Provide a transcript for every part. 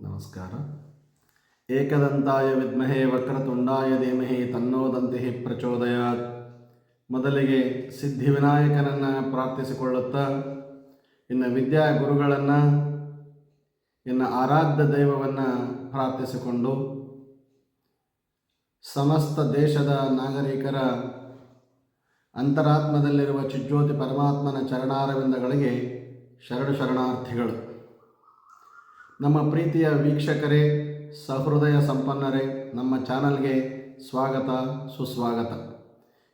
ನಮಸ್ಕಾರ. ಏಕದಂತಾಯ ವಿದ್ಮಹೇ ವಕ್ರತುಂಡಾಯ ಧೀಮಹಿ ತನ್ನೋದಂತಿಹಿ ಪ್ರಚೋದಯಾತ್. ಮೊದಲಿಗೆ ಸಿದ್ಧಿವಿನಾಯಕನನ್ನು ಪ್ರಾರ್ಥಿಸಿಕೊಳ್ಳುತ್ತಾ, ಇನ್ನು ವಿದ್ಯಾ ಗುರುಗಳನ್ನು, ಇನ್ನು ಆರಾಧ್ಯ ದೈವವನ್ನು ಪ್ರಾರ್ಥಿಸಿಕೊಂಡು, ಸಮಸ್ತ ದೇಶದ ನಾಗರಿಕರ ಅಂತರಾತ್ಮದಲ್ಲಿರುವ ಚಿಜ್ಯೋತಿ ಪರಮಾತ್ಮನ ಚರಣಾರವಿಂದಗಳಿಗೆ ಶರಣ ಶರಣಾರ್ಥಿಗಳು. ನಮ್ಮ ಪ್ರೀತಿಯ ವೀಕ್ಷಕರೇ, ಸಹೃದಯ ಸಂಪನ್ನರೇ, ನಮ್ಮ ಚಾನಲ್ಗೆ ಸ್ವಾಗತ, ಸುಸ್ವಾಗತ.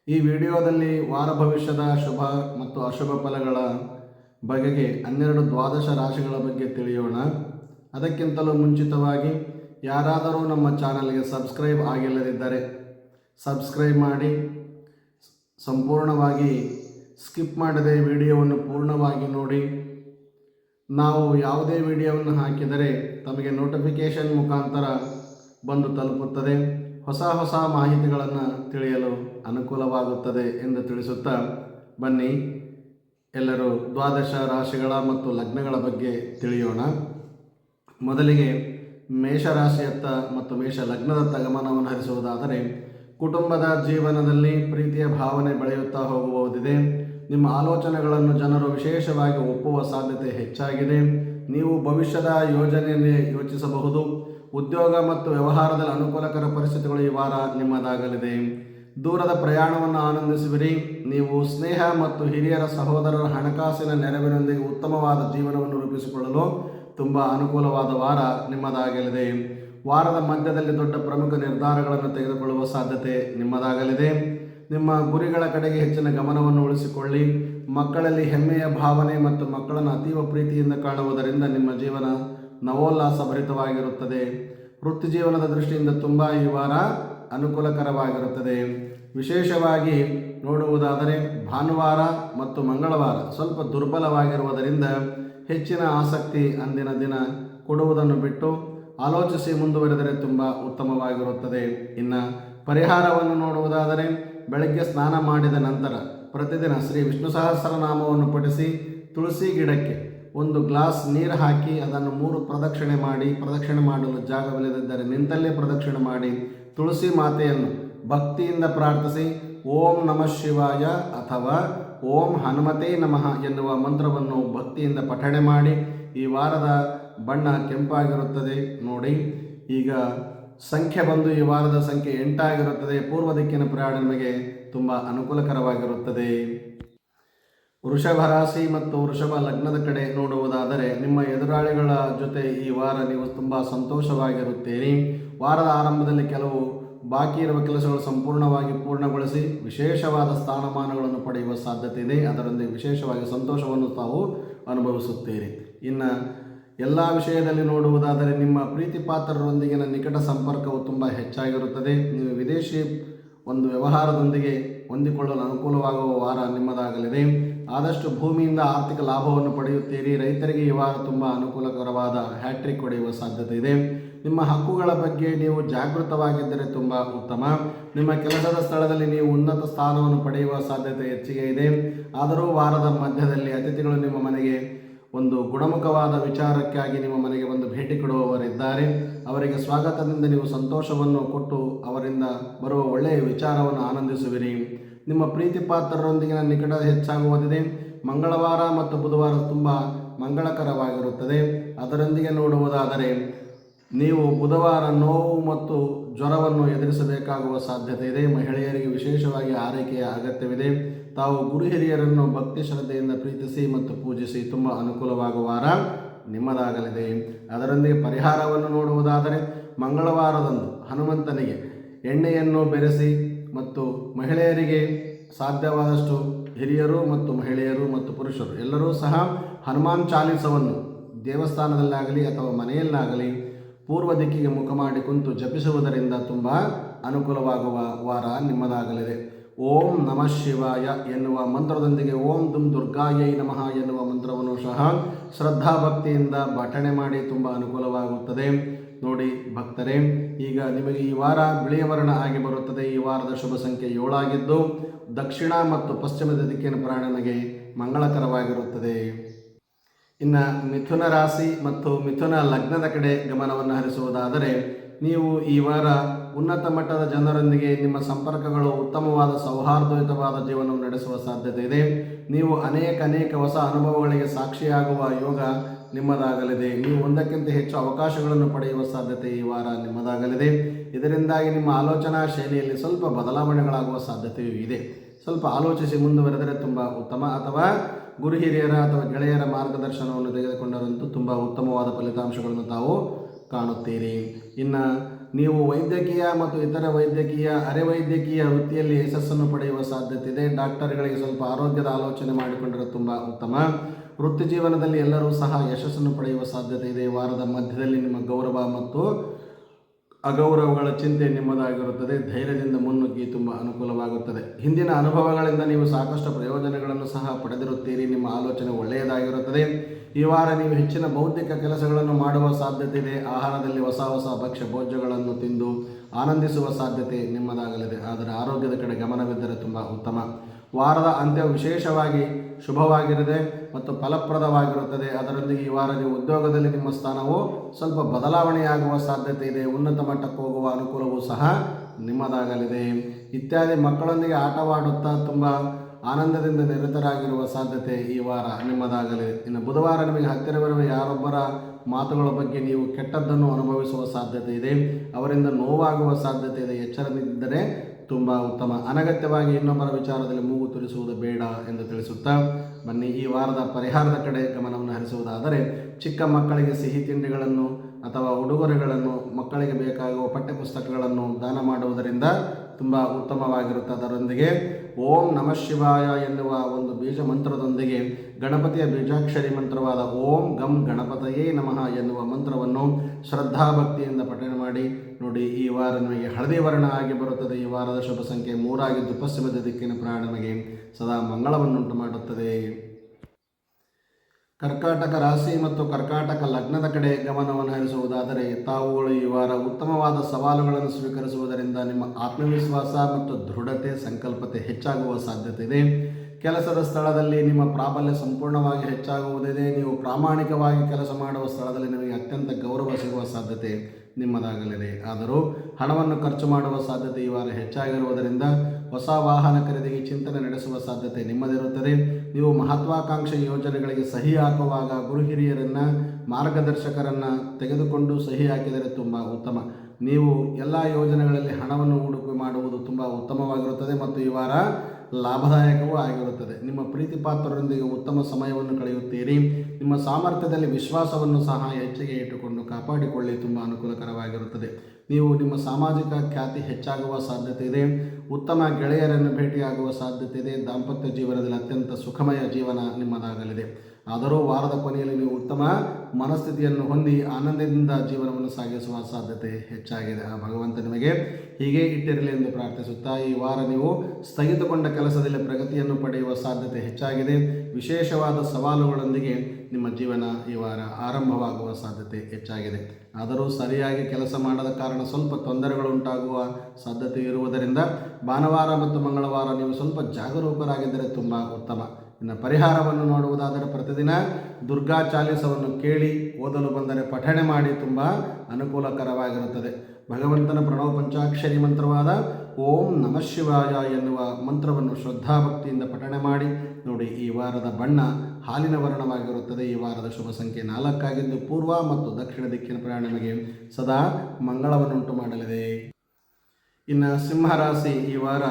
ಈ ವಿಡಿಯೋದಲ್ಲಿ ವಾರ ಭವಿಷ್ಯದ ಶುಭ ಮತ್ತು ಅಶುಭ ಫಲಗಳ ಬಗೆಗೆ ಹನ್ನೆರಡು ದ್ವಾದಶ ರಾಶಿಗಳ ಬಗ್ಗೆ ತಿಳಿಯೋಣ. ಅದಕ್ಕಿಂತಲೂ ಮುಂಚಿತವಾಗಿ ಯಾರಾದರೂ ನಮ್ಮ ಚಾನಲ್ಗೆ ಸಬ್ಸ್ಕ್ರೈಬ್ ಆಗಿಲ್ಲದಿದ್ದರೆ ಸಬ್ಸ್ಕ್ರೈಬ್ ಮಾಡಿ, ಸಂಪೂರ್ಣವಾಗಿ ಸ್ಕಿಪ್ ಮಾಡದೆ ವಿಡಿಯೋವನ್ನು ಪೂರ್ಣವಾಗಿ ನೋಡಿ ನಾವು ಯಾವುದೇ ವಿಡಿಯೋವನ್ನು ಹಾಕಿದರೆ ತಮಗೆ ನೋಟಿಫಿಕೇಷನ್ ಮುಖಾಂತರ ಬಂದು ತಲುಪುತ್ತದೆ. ಹೊಸ ಹೊಸ ಮಾಹಿತಿಗಳನ್ನು ತಿಳಿಯಲು ಅನುಕೂಲವಾಗುತ್ತದೆ ಎಂದು ತಿಳಿಸುತ್ತಾ ಬನ್ನಿ. ಎಲ್ಲರೂ ದ್ವಾದಶ ರಾಶಿಗಳ ಮತ್ತು ಲಗ್ನಗಳ ಬಗ್ಗೆ ತಿಳಿಯೋಣ. ಮೊದಲಿಗೆ ಮೇಷರಾಶಿಯತ್ತ ಮತ್ತು ಮೇಷ ಲಗ್ನದತ್ತ ಗಮನವನ್ನು ಹರಿಸುವುದಾದರೆ ಕುಟುಂಬದ ಜೀವನದಲ್ಲಿ ಪ್ರೀತಿಯ ಭಾವನೆ ಬೆಳೆಯುತ್ತಾ ಹೋಗುವುದಿದೆ ನಿಮ್ಮ ಆಲೋಚನೆಗಳನ್ನು ಜನರು ವಿಶೇಷವಾಗಿ ಒಪ್ಪುವ ಸಾಧ್ಯತೆ ಹೆಚ್ಚಾಗಿದೆ. ನೀವು ಭವಿಷ್ಯದ ಯೋಜನೆಯನ್ನು ಯೋಚಿಸಬಹುದು. ಉದ್ಯೋಗ ಮತ್ತು ವ್ಯವಹಾರದಲ್ಲಿ ಅನುಕೂಲಕರ ಪರಿಸ್ಥಿತಿಗಳು ಈ ವಾರ ನಿಮ್ಮದಾಗಲಿದೆ. ದೂರದ ಪ್ರಯಾಣವನ್ನು ಆನಂದಿಸುವಿರಿ. ನೀವು ಸ್ನೇಹ ಮತ್ತು ಹಿರಿಯರ ಸಹೋದರರ ಹಣಕಾಸಿನ ನೆರವಿನೊಂದಿಗೆ ಉತ್ತಮವಾದ ಜೀವನವನ್ನು ರೂಪಿಸಿಕೊಳ್ಳಲು ತುಂಬ ಅನುಕೂಲವಾದ ವಾರ ನಿಮ್ಮದಾಗಲಿದೆ. ವಾರದ ಮಧ್ಯದಲ್ಲಿ ದೊಡ್ಡ ಪ್ರಮುಖ ನಿರ್ಧಾರಗಳನ್ನು ತೆಗೆದುಕೊಳ್ಳುವ ಸಾಧ್ಯತೆ ನಿಮ್ಮದಾಗಲಿದೆ. ನಿಮ್ಮ ಗುರಿಗಳ ಕಡೆಗೆ ಹೆಚ್ಚಿನ ಗಮನವನ್ನು ಉಳಿಸಿಕೊಳ್ಳಿ. ಮಕ್ಕಳಲ್ಲಿ ಹೆಮ್ಮೆಯ ಭಾವನೆ ಮತ್ತು ಮಕ್ಕಳನ್ನು ಅತೀವ ಪ್ರೀತಿಯಿಂದ ಕಾಣುವುದರಿಂದ ನಿಮ್ಮ ಜೀವನ ನವೋಲ್ಲಾಸ ಭರಿತವಾಗಿರುತ್ತದೆ ವೃತ್ತಿ ಜೀವನದ ದೃಷ್ಟಿಯಿಂದ ತುಂಬ ಈ ವಾರ ಅನುಕೂಲಕರವಾಗಿರುತ್ತದೆ. ವಿಶೇಷವಾಗಿ ನೋಡುವುದಾದರೆ ಭಾನುವಾರ ಮತ್ತು ಮಂಗಳವಾರ ಸ್ವಲ್ಪ ದುರ್ಬಲವಾಗಿರುವುದರಿಂದ ಹೆಚ್ಚಿನ ಆಸಕ್ತಿ ಅಂದಿನ ದಿನ ಕೊಡುವುದನ್ನು ಬಿಟ್ಟು ಆಲೋಚಿಸಿ ಮುಂದುವರೆದರೆ ತುಂಬ ಉತ್ತಮವಾಗಿರುತ್ತದೆ. ಇನ್ನು ಪರಿಹಾರವನ್ನು ನೋಡುವುದಾದರೆ ಬೆಳಗ್ಗೆ ಸ್ನಾನ ಮಾಡಿದ ನಂತರ ಪ್ರತಿದಿನ ಶ್ರೀ ವಿಷ್ಣು ಸಹಸ್ರನಾಮವನ್ನು ಪಠಿಸಿ ತುಳಸಿ ಗಿಡಕ್ಕೆ ಒಂದು ಗ್ಲಾಸ್ ನೀರು ಹಾಕಿ ಅದನ್ನು ಮೂರು ಪ್ರದಕ್ಷಿಣೆ ಮಾಡಿ, ಪ್ರದಕ್ಷಿಣೆ ಮಾಡಲು ಜಾಗವಿಲ್ಲದಿದ್ದರೆ ನಿಂತಲ್ಲೇ ಪ್ರದಕ್ಷಿಣೆ ಮಾಡಿ ತುಳಸಿ ಮಾತೆಯನ್ನು ಭಕ್ತಿಯಿಂದ ಪ್ರಾರ್ಥಿಸಿ, ಓಂ ನಮಃ ಶಿವಾಯ ಅಥವಾ ಓಂ ಹನುಮತೇ ನಮಃ ಎನ್ನುವ ಮಂತ್ರವನ್ನು ಭಕ್ತಿಯಿಂದ ಪಠಣೆ ಮಾಡಿ ಈ ವಾರದ ಬಣ್ಣ ಕೆಂಪಾಗಿರುತ್ತದೆ. ನೋಡಿ, ಈಗ ಸಂಖ್ಯೆ ಬಂದು ಈ ವಾರದ ಸಂಖ್ಯೆ ಎಂಟಾಗಿರುತ್ತದೆ. ಪೂರ್ವ ದಿಕ್ಕಿನ ಪ್ರಯಾಣ ನಿಮಗೆ ತುಂಬ ಅನುಕೂಲಕರವಾಗಿರುತ್ತದೆ. ವೃಷಭ ರಾಶಿ ಮತ್ತು ವೃಷಭ ಲಗ್ನದ ಕಡೆ ನೋಡುವುದಾದರೆ, ನಿಮ್ಮ ಎದುರಾಳಿಗಳ ಜೊತೆ ಈ ವಾರ ನೀವು ತುಂಬ ಸಂತೋಷವಾಗಿರುತ್ತೀರಿ. ವಾರದ ಆರಂಭದಲ್ಲಿ ಕೆಲವು ಬಾಕಿ ಇರುವ ಕೆಲಸಗಳು ಸಂಪೂರ್ಣವಾಗಿ ಪೂರ್ಣಗೊಳಿಸಿ ವಿಶೇಷವಾದ ಸ್ಥಾನಮಾನಗಳನ್ನು ಪಡೆಯುವ ಸಾಧ್ಯತೆ ಇದೆ. ಅದರೊಂದಿಗೆ ವಿಶೇಷವಾಗಿ ಸಂತೋಷವನ್ನು ತಾವು ಅನುಭವಿಸುತ್ತೀರಿ. ಇನ್ನು ಎಲ್ಲ ವಿಷಯದಲ್ಲಿ ನೋಡುವುದಾದರೆ ನಿಮ್ಮ ಪ್ರೀತಿ ಪಾತ್ರರೊಂದಿಗಿನ ನಿಕಟ ಸಂಪರ್ಕವು ತುಂಬ ಹೆಚ್ಚಾಗಿರುತ್ತದೆ. ನೀವು ವಿದೇಶಿ ಒಂದು ವ್ಯವಹಾರದೊಂದಿಗೆ ಹೊಂದಿಕೊಳ್ಳಲು ಅನುಕೂಲವಾಗುವ ವಾರ ನಿಮ್ಮದಾಗಲಿದೆ. ಆದಷ್ಟು ಭೂಮಿಯಿಂದ ಆರ್ಥಿಕ ಲಾಭವನ್ನು ಪಡೆಯುತ್ತೀರಿ. ರೈತರಿಗೆ ಈ ವಾರ ತುಂಬ ಅನುಕೂಲಕರವಾದ ಹ್ಯಾಟ್ರಿಕ್ ಹೊಡೆಯುವ ಸಾಧ್ಯತೆ ಇದೆ. ನಿಮ್ಮ ಹಕ್ಕುಗಳ ಬಗ್ಗೆ ನೀವು ಜಾಗೃತವಾಗಿದ್ದರೆ ತುಂಬ ಉತ್ತಮ. ನಿಮ್ಮ ಕೆಲಸದ ಸ್ಥಳದಲ್ಲಿ ನೀವು ಉನ್ನತ ಸ್ಥಾನವನ್ನು ಪಡೆಯುವ ಸಾಧ್ಯತೆ ಹೆಚ್ಚಿಗೆ ಇದೆ. ಆದರೂ ವಾರದ ಮಧ್ಯದಲ್ಲಿ ಅತಿಥಿಗಳು ನಿಮ್ಮ ಮನೆಗೆ ಒಂದು ಗುಣಮುಖವಾದ ವಿಚಾರಕ್ಕಾಗಿ ನಿಮ್ಮ ಮನೆಗೆ ಒಂದು ಭೇಟಿ ಕೊಡುವವರಿದ್ದಾರೆ. ಅವರಿಗೆ ಸ್ವಾಗತದಿಂದ ನೀವು ಸಂತೋಷವನ್ನು ಕೊಟ್ಟು ಅವರಿಂದ ಬರುವ ಒಳ್ಳೆಯ ವಿಚಾರವನ್ನು ಆನಂದಿಸುವಿರಿ. ನಿಮ್ಮ ಪ್ರೀತಿ ಪಾತ್ರರೊಂದಿಗಿನ ನಿಕಟ ಹೆಚ್ಚಾಗುವುದಿದೆ. ಮಂಗಳವಾರ ಮತ್ತು ಬುಧವಾರ ತುಂಬ ಮಂಗಳಕರವಾಗಿರುತ್ತದೆ. ಅದರೊಂದಿಗೆ ನೋಡುವುದಾದರೆ, ನೀವು ಬುಧವಾರ ನೋವು ಮತ್ತು ಜ್ವರವನ್ನು ಎದುರಿಸಬೇಕಾಗುವ ಸಾಧ್ಯತೆ ಇದೆ. ಮಹಿಳೆಯರಿಗೆ ವಿಶೇಷವಾಗಿ ಆರೈಕೆಯ ಅಗತ್ಯವಿದೆ. ತಾವು ಗುರು ಹಿರಿಯರನ್ನು ಭಕ್ತಿ ಶ್ರದ್ಧೆಯಿಂದ ಪ್ರೀತಿಸಿ ಮತ್ತು ಪೂಜಿಸಿ ತುಂಬ ಅನುಕೂಲವಾಗುವ ವಾರ ನಿಮ್ಮದಾಗಲಿದೆ. ಅದರೊಂದಿಗೆ ಪರಿಹಾರವನ್ನು ನೋಡುವುದಾದರೆ ಮಂಗಳವಾರದಂದು ಹನುಮಂತನಿಗೆ ಎಣ್ಣೆಯನ್ನು ಬೆರೆಸಿ ಮತ್ತು ಮಹಿಳೆಯರಿಗೆ ಸಾಧ್ಯವಾದಷ್ಟು ಹಿರಿಯರು ಮತ್ತು ಮಹಿಳೆಯರು ಮತ್ತು ಪುರುಷರು ಎಲ್ಲರೂ ಸಹ ಹನುಮಾನ್ ಚಾಲಿಸವನ್ನು ದೇವಸ್ಥಾನದಲ್ಲಾಗಲಿ ಅಥವಾ ಮನೆಯಲ್ಲಾಗಲಿ ಪೂರ್ವ ದಿಕ್ಕಿಗೆ ಮುಖ ಮಾಡಿ ಕುಂತು ಜಪಿಸುವುದರಿಂದ ತುಂಬ ಅನುಕೂಲವಾಗುವ ವಾರ ನಿಮ್ಮದಾಗಲಿದೆ. ಓಂ ನಮಃ ಶಿವಾಯ ಎನ್ನುವ ಮಂತ್ರದೊಂದಿಗೆ ಓಂ ದುಂ ದುರ್ಗಾಯೈ ನಮಃ ಎನ್ನುವ ಮಂತ್ರವನ್ನು ಸಹ ಶ್ರದ್ಧಾಭಕ್ತಿಯಿಂದ ಪಠಣೆ ಮಾಡಿ ತುಂಬ ಅನುಕೂಲವಾಗುತ್ತದೆ. ನೋಡಿ ಭಕ್ತರೇ, ಈಗ ನಿಮಗೆ ಈ ವಾರ ಬಿಳಿಯ ವರ್ಣ ಆಗಿ ಬರುತ್ತದೆ. ಈ ವಾರದ ಶುಭ ಸಂಖ್ಯೆ ಏಳಾಗಿದ್ದು, ದಕ್ಷಿಣ ಮತ್ತು ಪಶ್ಚಿಮದ ದಿಕ್ಕಿನ ಪ್ರಾಣನಿಗೆ ಮಂಗಳಕರವಾಗಿರುತ್ತದೆ. ಇನ್ನು ಮಿಥುನ ರಾಶಿ ಮತ್ತು ಮಿಥುನ ಲಗ್ನದ ಕಡೆ ಗಮನವನ್ನು ಹರಿಸುವುದಾದರೆ, ನೀವು ಈ ವಾರ ಉನ್ನತ ಮಟ್ಟದ ಜನರೊಂದಿಗೆ ನಿಮ್ಮ ಸಂಪರ್ಕಗಳು ಉತ್ತಮವಾದ, ಸೌಹಾರ್ದಯುತವಾದ ಜೀವನವನ್ನು ನಡೆಸುವ ಸಾಧ್ಯತೆ ಇದೆ. ನೀವು ಅನೇಕ ಅನೇಕ ಹೊಸ ಅನುಭವಗಳಿಗೆ ಸಾಕ್ಷಿಯಾಗುವ ಯೋಗ ನಿಮ್ಮದಾಗಲಿದೆ. ನೀವು ಒಂದಕ್ಕಿಂತ ಹೆಚ್ಚು ಅವಕಾಶಗಳನ್ನು ಪಡೆಯುವ ಸಾಧ್ಯತೆ ಈ ವಾರ ನಿಮ್ಮದಾಗಲಿದೆ. ಇದರಿಂದಾಗಿ ನಿಮ್ಮ ಆಲೋಚನಾ ಶೈಲಿಯಲ್ಲಿ ಸ್ವಲ್ಪ ಬದಲಾವಣೆಗಳಾಗುವ ಸಾಧ್ಯತೆಯೂ ಇದೆ. ಸ್ವಲ್ಪ ಆಲೋಚಿಸಿ ಮುಂದುವರೆದರೆ ತುಂಬ ಉತ್ತಮ. ಅಥವಾ ಗುರು ಹಿರಿಯರ ಅಥವಾ ಗೆಳೆಯರ ಮಾರ್ಗದರ್ಶನವನ್ನು ತೆಗೆದುಕೊಂಡರಂತೂ ತುಂಬ ಉತ್ತಮವಾದ ಫಲಿತಾಂಶಗಳನ್ನು ತಾವು ಕಾಣುತ್ತೀರಿ. ಇನ್ನು ನೀವು ವೈದ್ಯಕೀಯ ಮತ್ತು ಇತರ ವೈದ್ಯಕೀಯ ಅರೆ ವೈದ್ಯಕೀಯ ವೃತ್ತಿಯಲ್ಲಿ ಯಶಸ್ಸನ್ನು ಪಡೆಯುವ ಸಾಧ್ಯತೆ ಇದೆ ಡಾಕ್ಟರ್ಗಳಿಗೆ ಸ್ವಲ್ಪ ಆರೋಗ್ಯದ ಆಲೋಚನೆ ಮಾಡಿಕೊಂಡರೆ ತುಂಬ ಉತ್ತಮ. ವೃತ್ತಿ ಜೀವನದಲ್ಲಿ ಎಲ್ಲರೂ ಸಹ ಯಶಸ್ಸನ್ನು ಪಡೆಯುವ ಸಾಧ್ಯತೆ ಇದೆ ವಾರದ ಮಧ್ಯದಲ್ಲಿ ನಿಮ್ಮ ಗೌರವ ಮತ್ತು ಅಗೌರವಗಳ ಚಿಂತೆ ನಿಮ್ಮದಾಗಿರುತ್ತದೆ. ಧೈರ್ಯದಿಂದ ಮುನ್ನುಗ್ಗಿ ತುಂಬ ಅನುಕೂಲವಾಗುತ್ತದೆ. ಹಿಂದಿನ ಅನುಭವಗಳಿಂದ ನೀವು ಸಾಕಷ್ಟು ಪ್ರಯೋಜನಗಳನ್ನು ಸಹ ಪಡೆದಿರುತ್ತೀರಿ. ನಿಮ್ಮ ಆಲೋಚನೆ ಒಳ್ಳೆಯದಾಗಿರುತ್ತದೆ. ಈ ವಾರ ನೀವು ಹೆಚ್ಚಿನ ಬೌದ್ಧಿಕ ಕೆಲಸಗಳನ್ನು ಮಾಡುವ ಸಾಧ್ಯತೆ ಇದೆ ಆಹಾರದಲ್ಲಿ ಹೊಸ ಹೊಸ ಭಕ್ಷ್ಯ ಭೋಜ್ಯಗಳನ್ನು ತಿಂದು ಆನಂದಿಸುವ ಸಾಧ್ಯತೆ ನಿಮ್ಮದಾಗಲಿದೆ. ಆದರೆ ಆರೋಗ್ಯದ ಕಡೆ ಗಮನವಿದ್ದರೆ ತುಂಬ ಉತ್ತಮ. ವಾರದ ಅಂತ್ಯ ವಿಶೇಷವಾಗಿ ಶುಭವಾಗಿರದೆ ಮತ್ತು ಫಲಪ್ರದವಾಗಿರುತ್ತದೆ. ಅದರೊಂದಿಗೆ ಈ ವಾರ ನೀವು ಉದ್ಯೋಗದಲ್ಲಿ ನಿಮ್ಮ ಸ್ಥಾನವು ಸ್ವಲ್ಪ ಬದಲಾವಣೆಯಾಗುವ ಸಾಧ್ಯತೆ ಇದೆ ಉನ್ನತ ಮಟ್ಟಕ್ಕೆ ಹೋಗುವ ಅನುಕೂಲವೂ ಸಹ ನಿಮ್ಮದಾಗಲಿದೆ. ಇತ್ಯಾದಿ ಮಕ್ಕಳೊಂದಿಗೆ ಆಟವಾಡುತ್ತಾ ತುಂಬ ಆನಂದದಿಂದ ನಿರತರಾಗಿರುವ ಸಾಧ್ಯತೆ ಈ ವಾರ ನಿಮ್ಮದಾಗಲಿ. ಇನ್ನು ಬುಧವಾರ ನಿಮಗೆ ಹತ್ತಿರವಿರುವ ಯಾರೊಬ್ಬರ ಮಾತುಗಳ ಬಗ್ಗೆ ನೀವು ಕೆಟ್ಟದ್ದನ್ನು ಅನುಭವಿಸುವ ಸಾಧ್ಯತೆ ಇದೆ. ಅವರಿಂದ ನೋವಾಗುವ ಸಾಧ್ಯತೆ ಇದೆ. ಎಚ್ಚರದಿಂದಿದ್ದರೆ ತುಂಬ ಉತ್ತಮ. ಅನಗತ್ಯವಾಗಿ ಇನ್ನೊಬ್ಬರ ವಿಚಾರದಲ್ಲಿ ಮೂಗು ತುರಿಸುವುದು ಬೇಡ ಎಂದು ತಿಳಿಸುತ್ತಾ ಬನ್ನಿ. ಈ ವಾರದ ಪರಿಹಾರದ ಕಡೆ ಗಮನವನ್ನು ಹರಿಸುವುದಾದರೆ ಚಿಕ್ಕ ಮಕ್ಕಳಿಗೆ ಸಿಹಿ ತಿಂಡಿಗಳನ್ನು ಅಥವಾ ಉಡುಗೊರೆಗಳನ್ನು ಮಕ್ಕಳಿಗೆ ಬೇಕಾಗುವ ಪಠ್ಯಪುಸ್ತಕಗಳನ್ನು ದಾನ ಮಾಡುವುದರಿಂದ ತುಂಬ ಉತ್ತಮವಾಗಿರುತ್ತೆ. ಅದರೊಂದಿಗೆ ಓಂ ನಮಃ ಶಿವಾಯ ಎನ್ನುವ ಒಂದು ಬೀಜ ಮಂತ್ರದೊಂದಿಗೆ ಗಣಪತಿಯ ಬೀಜಾಕ್ಷರಿ ಮಂತ್ರವಾದ ಓಂ ಗಂ ಗಣಪತಯೇ ನಮಃ ಎನ್ನುವ ಮಂತ್ರವನ್ನು ಶ್ರದ್ಧಾಭಕ್ತಿಯಿಂದ ಪಠಣ ಮಾಡಿ. ನೋಡಿ, ಈ ವಾರ ನಿಮಗೆ ಹಳದಿ ವರ್ಣ ಆಗಿ ಬರುತ್ತದೆ. ಈ ವಾರದ ಶುಭ ಸಂಖ್ಯೆ ಮೂರಾಗಿದ್ದು ಪಶ್ಚಿಮದ ದಿಕ್ಕಿನ ಪ್ರಾಣಮಗೆ ಸದಾ ಮಂಗಳವನ್ನುಂಟು ಮಾಡುತ್ತದೆ. ಕರ್ಕಾಟಕ ರಾಶಿ ಮತ್ತು ಕರ್ಕಾಟಕ ಲಗ್ನದ ಕಡೆ ಗಮನವನ್ನು ಹರಿಸುವುದಾದರೆ ತಾವುಗಳು ಈ ವಾರ ಉತ್ತಮವಾದ ಸವಾಲುಗಳನ್ನು ಸ್ವೀಕರಿಸುವುದರಿಂದ ನಿಮ್ಮ ಆತ್ಮವಿಶ್ವಾಸ ಮತ್ತು ದೃಢತೆ, ಸಂಕಲ್ಪತೆ ಹೆಚ್ಚಾಗುವ ಸಾಧ್ಯತೆ ಇದೆ. ಕೆಲಸದ ಸ್ಥಳದಲ್ಲಿ ನಿಮ್ಮ ಪ್ರಾಬಲ್ಯ ಸಂಪೂರ್ಣವಾಗಿ ಹೆಚ್ಚಾಗುವುದಿದೆ. ನೀವು ಪ್ರಾಮಾಣಿಕವಾಗಿ ಕೆಲಸ ಮಾಡುವ ಸ್ಥಳದಲ್ಲಿ ನಿಮಗೆ ಅತ್ಯಂತ ಗೌರವ ಸಿಗುವ ಸಾಧ್ಯತೆ. ನಿಮ್ಮದಾಗಲಿದೆ. ಆದರೂ ಹಣವನ್ನು ಖರ್ಚು ಮಾಡುವ ಸಾಧ್ಯತೆ ಈ ವಾರ ಹೆಚ್ಚಾಗಿರುವುದರಿಂದ ಹೊಸ ವಾಹನ ಖರೀದಿಗೆ ಚಿಂತನೆ ನಡೆಸುವ ಸಾಧ್ಯತೆ ನಿಮ್ಮದಿರುತ್ತದೆ. ನೀವು ಮಹತ್ವಾಕಾಂಕ್ಷೆ ಯೋಜನೆಗಳಿಗೆ ಸಹಿ ಹಾಕುವಾಗ ಗುರು ಹಿರಿಯರನ್ನು, ಮಾರ್ಗದರ್ಶಕರನ್ನು ತೆಗೆದುಕೊಂಡು ಸಹಿ ಹಾಕಿದರೆ ತುಂಬ ಉತ್ತಮ. ನೀವು ಎಲ್ಲ ಯೋಜನೆಗಳಲ್ಲಿ ಹಣವನ್ನು ಹೂಡಿಕೆ ಮಾಡುವುದು ತುಂಬ ಉತ್ತಮವಾಗಿರುತ್ತದೆ ಮತ್ತು ಈ ವಾರ ಲಾಭದಾಯಕವೂ ಆಗಿರುತ್ತದೆ. ನಿಮ್ಮ ಪ್ರೀತಿಪಾತ್ರರೊಂದಿಗೆ ಉತ್ತಮ ಸಮಯವನ್ನು ಕಳೆಯುತ್ತೀರಿ. ನಿಮ್ಮ ಸಾಮರ್ಥ್ಯದಲ್ಲಿ ವಿಶ್ವಾಸವನ್ನು ಸಹ ಹೆಚ್ಚಿಗೆ ಇಟ್ಟುಕೊಂಡು ಕಾಪಾಡಿಕೊಳ್ಳಿ. ತುಂಬ ಅನುಕೂಲಕರವಾಗಿರುತ್ತದೆ. ನೀವು ನಿಮ್ಮ ಸಾಮಾಜಿಕ ಖ್ಯಾತಿ ಹೆಚ್ಚಾಗುವ ಸಾಧ್ಯತೆ ಇದೆ. ಉತ್ತಮ ಗೆಳೆಯರನ್ನು ಭೇಟಿಯಾಗುವ ಸಾಧ್ಯತೆ ಇದೆ. ದಾಂಪತ್ಯ ಜೀವನದಲ್ಲಿ ಅತ್ಯಂತ ಸುಖಮಯ ಜೀವನ ನಿಮ್ಮದಾಗಲಿದೆ. ಆದರೂ ವಾರದ ಕೊನೆಯಲ್ಲಿ ನೀವು ಉತ್ತಮ ಮನಸ್ಥಿತಿಯನ್ನು ಹೊಂದಿ ಆನಂದದಿಂದ ಜೀವನವನ್ನು ಸಾಗಿಸುವ ಸಾಧ್ಯತೆ ಹೆಚ್ಚಾಗಿದೆ. ಆ ಭಗವಂತ ನಿಮಗೆ ಹೀಗೆ ಇಟ್ಟಿರಲಿ ಎಂದು ಪ್ರಾರ್ಥಿಸುತ್ತಾ ಈ ವಾರ ನೀವು ಸ್ಥಗಿತಗೊಂಡ ಕೆಲಸದಲ್ಲಿ ಪ್ರಗತಿಯನ್ನು ಪಡೆಯುವ ಸಾಧ್ಯತೆ ಹೆಚ್ಚಾಗಿದೆ. ವಿಶೇಷವಾದ ಸವಾಲುಗಳೊಂದಿಗೆ ನಿಮ್ಮ ಜೀವನ ಈ ವಾರ ಆರಂಭವಾಗುವ ಸಾಧ್ಯತೆ ಹೆಚ್ಚಾಗಿದೆ. ಆದರೂ ಸರಿಯಾಗಿ ಕೆಲಸ ಮಾಡದ ಕಾರಣ ಸ್ವಲ್ಪ ತೊಂದರೆಗಳು ಉಂಟಾಗುವ ಸಾಧ್ಯತೆ ಇರುವುದರಿಂದ ಭಾನುವಾರ ಮತ್ತು ಮಂಗಳವಾರ ನೀವು ಸ್ವಲ್ಪ ಜಾಗರೂಕರಾಗಿದ್ದರೆ ತುಂಬ ಉತ್ತಮ. ಇನ್ನು ಪರಿಹಾರವನ್ನು ನೋಡುವುದಾದರೆ ಪ್ರತಿದಿನ ದುರ್ಗಾ ಚಾಲಿಸವನ್ನು ಕೇಳಿ ಓದಲು ಬಂದರೆ ಪಠಣೆ ಮಾಡಿ ತುಂಬ ಅನುಕೂಲಕರವಾಗಿರುತ್ತದೆ. ಭಗವಂತನ ಪ್ರಣವ ಪಂಚಾಕ್ಷರಿ ಮಂತ್ರವಾದ ಓಂ ನಮಃ ಶಿವಾಯ ಎನ್ನುವ ಮಂತ್ರವನ್ನು ಶ್ರದ್ಧಾಭಕ್ತಿಯಿಂದ ಪಠಣೆ ಮಾಡಿ ನೋಡಿ ಈ ವಾರದ ಬಣ್ಣ ಹಾಲಿನ ವರ್ಣವಾಗಿರುತ್ತದೆ. ಈ ವಾರದ ಶುಭ ಸಂಖ್ಯೆ ನಾಲ್ಕಾಗಿದ್ದು ಪೂರ್ವ ಮತ್ತು ದಕ್ಷಿಣ ದಿಕ್ಕಿನ ಪ್ರಯಾಣ ನಿಮಗೆ ಸದಾ ಮಂಗಳವನ್ನುಂಟು ಮಾಡಲಿದೆ. ಇನ್ನು ಸಿಂಹರಾಶಿ ಈ ವಾರ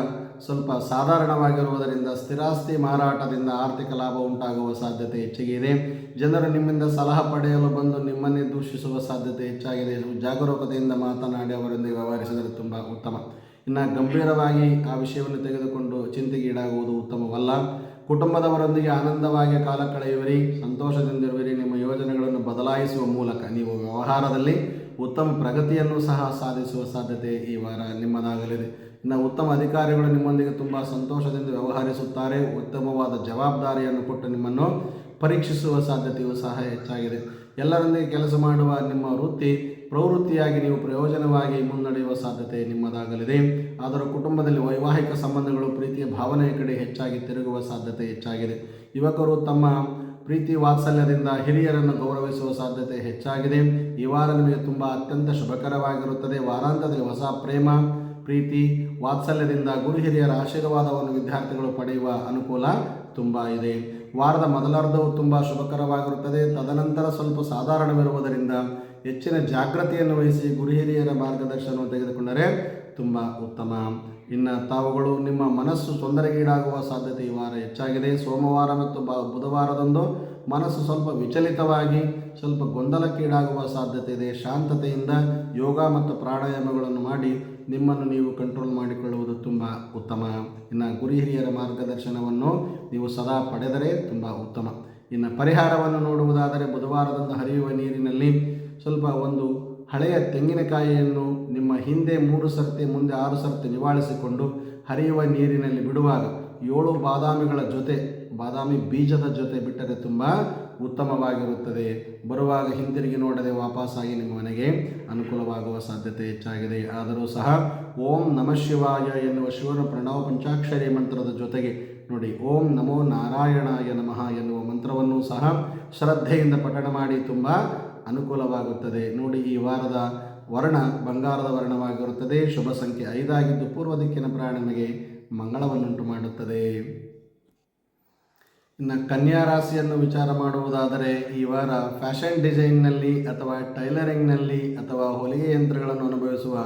ಸ್ವಲ್ಪ ಸಾಧಾರಣವಾಗಿರುವುದರಿಂದ ಸ್ಥಿರಾಸ್ತಿ ಮಾರಾಟದಿಂದ ಆರ್ಥಿಕ ಲಾಭ ಉಂಟಾಗುವ ಸಾಧ್ಯತೆ ಹೆಚ್ಚಿಗೆ ಇದೆ. ಜನರು ನಿಮ್ಮಿಂದ ಸಲಹೆ ಪಡೆಯಲು ಬಂದು ನಿಮ್ಮನ್ನೇ ದೂಷಿಸುವ ಸಾಧ್ಯತೆ ಹೆಚ್ಚಾಗಿದೆ ಜಾಗರೂಕತೆಯಿಂದ ಮಾತನಾಡಿ ಅವರೊಂದಿಗೆ ವ್ಯವಹರಿಸಿದರೆ ತುಂಬ ಉತ್ತಮ. ಇನ್ನು ಗಂಭೀರವಾಗಿ ಆ ವಿಷಯವನ್ನು ತೆಗೆದುಕೊಂಡು ಚಿಂತೆಗೀಡಾಗುವುದು ಉತ್ತಮವಲ್ಲ. ಕುಟುಂಬದವರೊಂದಿಗೆ ಆನಂದವಾಗಿ ಕಾಲ ಕಳೆಯುವಿರಿ, ಸಂತೋಷದಿಂದಿರುವಿರಿ, ನಿಮ್ಮ ಯೋಜನೆಗಳನ್ನು ಬದಲಾಯಿಸುವ ಮೂಲಕ ನೀವು ವ್ಯವಹಾರದಲ್ಲಿ ಉತ್ತಮ ಪ್ರಗತಿಯನ್ನು ಸಹ ಸಾಧಿಸುವ ಸಾಧ್ಯತೆ ಈ ವಾರ ನಿಮ್ಮದಾಗಲಿದೆ. ಇನ್ನು ಉತ್ತಮ ಅಧಿಕಾರಿಗಳು ನಿಮ್ಮೊಂದಿಗೆ ತುಂಬ ಸಂತೋಷದಿಂದ ವ್ಯವಹರಿಸುತ್ತಾರೆ. ಉತ್ತಮವಾದ ಜವಾಬ್ದಾರಿಯನ್ನು ಕೊಟ್ಟು ನಿಮ್ಮನ್ನು ಪರೀಕ್ಷಿಸುವ ಸಾಧ್ಯತೆಯೂ ಸಹ ಹೆಚ್ಚಾಗಿದೆ. ಎಲ್ಲರೊಂದಿಗೆ ಕೆಲಸ ಮಾಡುವ ನಿಮ್ಮ ವೃತ್ತಿ, ಪ್ರವೃತ್ತಿಯಾಗಿ ನೀವು ಪ್ರಯೋಜನವಾಗಿ ಮುನ್ನಡೆಯುವ ಸಾಧ್ಯತೆ ನಿಮ್ಮದಾಗಲಿದೆ. ಆದರೂ ಕುಟುಂಬದಲ್ಲಿ ವೈವಾಹಿಕ ಸಂಬಂಧಗಳು, ಪ್ರೀತಿಯ ಭಾವನೆಯ ಕಡೆ ಹೆಚ್ಚಾಗಿ ತಿರುಗುವ ಸಾಧ್ಯತೆ ಹೆಚ್ಚಾಗಿದೆ. ಯುವಕರು ತಮ್ಮ ಪ್ರೀತಿ ವಾತ್ಸಲ್ಯದಿಂದ ಹಿರಿಯರನ್ನು ಗೌರವಿಸುವ ಸಾಧ್ಯತೆ ಹೆಚ್ಚಾಗಿದೆ. ಈ ವಾರ ನಿಮಗೆ ತುಂಬ ಅತ್ಯಂತ ಶುಭಕರವಾಗಿರುತ್ತದೆ. ವಾರಾಂತ್ಯದಲ್ಲಿ ಹೊಸ ಪ್ರೇಮ ಪ್ರೀತಿ, ವಾತ್ಸಲ್ಯದಿಂದ ಗುರು ಹಿರಿಯರ ಆಶೀರ್ವಾದವನ್ನು ವಿದ್ಯಾರ್ಥಿಗಳು ಪಡೆಯುವ ಅನುಕೂಲ ತುಂಬ ಇದೆ. ವಾರದ ಮೊದಲಾರ್ಧವು ತುಂಬ ಶುಭಕರವಾಗಿರುತ್ತದೆ. ತದನಂತರ ಸ್ವಲ್ಪ ಸಾಧಾರಣವಿರುವುದರಿಂದ ಹೆಚ್ಚಿನ ಜಾಗೃತಿಯನ್ನು ವಹಿಸಿ ಗುರು ಹಿರಿಯರ ಮಾರ್ಗದರ್ಶನವನ್ನು ತೆಗೆದುಕೊಂಡರೆ ತುಂಬ ಉತ್ತಮ. ಇನ್ನು ತಾವುಗಳು ನಿಮ್ಮ ಮನಸ್ಸು ತೊಂದರೆಗೀಡಾಗುವ ಸಾಧ್ಯತೆ ಈ ವಾರ ಹೆಚ್ಚಾಗಿದೆ. ಸೋಮವಾರ ಮತ್ತು ಬ ಬುಧವಾರದಂದು ಮನಸ್ಸು ಸ್ವಲ್ಪ ವಿಚಲಿತವಾಗಿ, ಸ್ವಲ್ಪ ಗೊಂದಲಕ್ಕೀಡಾಗುವ ಸಾಧ್ಯತೆ ಇದೆ. ಶಾಂತತೆಯಿಂದ ಯೋಗ ಮತ್ತು ಪ್ರಾಣಾಯಾಮಗಳನ್ನು ಮಾಡಿ ನಿಮ್ಮನ್ನು ನೀವು ಕಂಟ್ರೋಲ್ ಮಾಡಿಕೊಳ್ಳುವುದು ತುಂಬ ಉತ್ತಮ. ಇನ್ನು ಗುರು ಹಿರಿಯರ ಮಾರ್ಗದರ್ಶನವನ್ನು ನೀವು ಸದಾ ಪಡೆದರೆ ತುಂಬ ಉತ್ತಮ. ಇನ್ನು ಪರಿಹಾರವನ್ನು ನೋಡುವುದಾದರೆ ಬುಧವಾರದಂದು ಹರಿಯುವ ನೀರಿನಲ್ಲಿ ಸ್ವಲ್ಪ ಒಂದು ಹಳೆಯ ತೆಂಗಿನಕಾಯಿಯನ್ನು ನಿಮ್ಮ ಹಿಂದೆ ಮೂರು ಸರ್ತಿ, ಮುಂದೆ ಆರು ಸರ್ತಿ ನಿವಾಳಿಸಿಕೊಂಡು ಹರಿಯುವ ನೀರಿನಲ್ಲಿ ಬಿಡುವಾಗ ಏಳು ಬಾದಾಮಿಗಳ ಜೊತೆ, ಬಾದಾಮಿ ಬೀಜದ ಜೊತೆ ಬಿಟ್ಟರೆ ತುಂಬ ಉತ್ತಮವಾಗಿರುತ್ತದೆ. ಬರುವಾಗ ಹಿಂದಿರುಗಿ ನೋಡದೆ ವಾಪಸ್ಸಾಗಿ ನಿಮ್ಮ ಮನೆಗೆ ಅನುಕೂಲವಾಗುವ ಸಾಧ್ಯತೆ ಹೆಚ್ಚಾಗಿದೆ. ಆದರೂ ಸಹ ಓಂ ನಮಃ ಶಿವಾಯ ಎನ್ನುವ ಶಿವನ ಪ್ರಣವ ಪಂಚಾಕ್ಷರಿ ಮಂತ್ರದ ಜೊತೆಗೆ ನೋಡಿ, ಓಂ ನಮೋ ನಾರಾಯಣಾಯ ನಮಃ ಎನ್ನುವ ಮಂತ್ರವನ್ನು ಸಹ ಶ್ರದ್ಧೆಯಿಂದ ಪಠಣ ಮಾಡಿ ತುಂಬ ಅನುಕೂಲವಾಗುತ್ತದೆ. ನೋಡಿ, ಈ ವಾರದ ವರ್ಣ ಬಂಗಾರದ ವರ್ಣವಾಗಿರುತ್ತದೆ. ಶುಭ ಸಂಖ್ಯೆ ಐದಾಗಿದ್ದು ಪೂರ್ವ ದಿಕ್ಕಿನ ಪ್ರಾಣನಿಗೆ ಮಂಗಳವನ್ನುಂಟು ಮಾಡುತ್ತದೆ. ಇನ್ನು ಕನ್ಯಾ ರಾಶಿಯನ್ನು ವಿಚಾರ ಮಾಡುವುದಾದರೆ ಈ ವಾರ ಫ್ಯಾಷನ್ ಡಿಸೈನ್ನಲ್ಲಿ ಅಥವಾ ಟೈಲರಿಂಗ್ನಲ್ಲಿ ಅಥವಾ ಹೊಲಿಗೆ ಯಂತ್ರಗಳನ್ನು ಅನುಭವಿಸುವ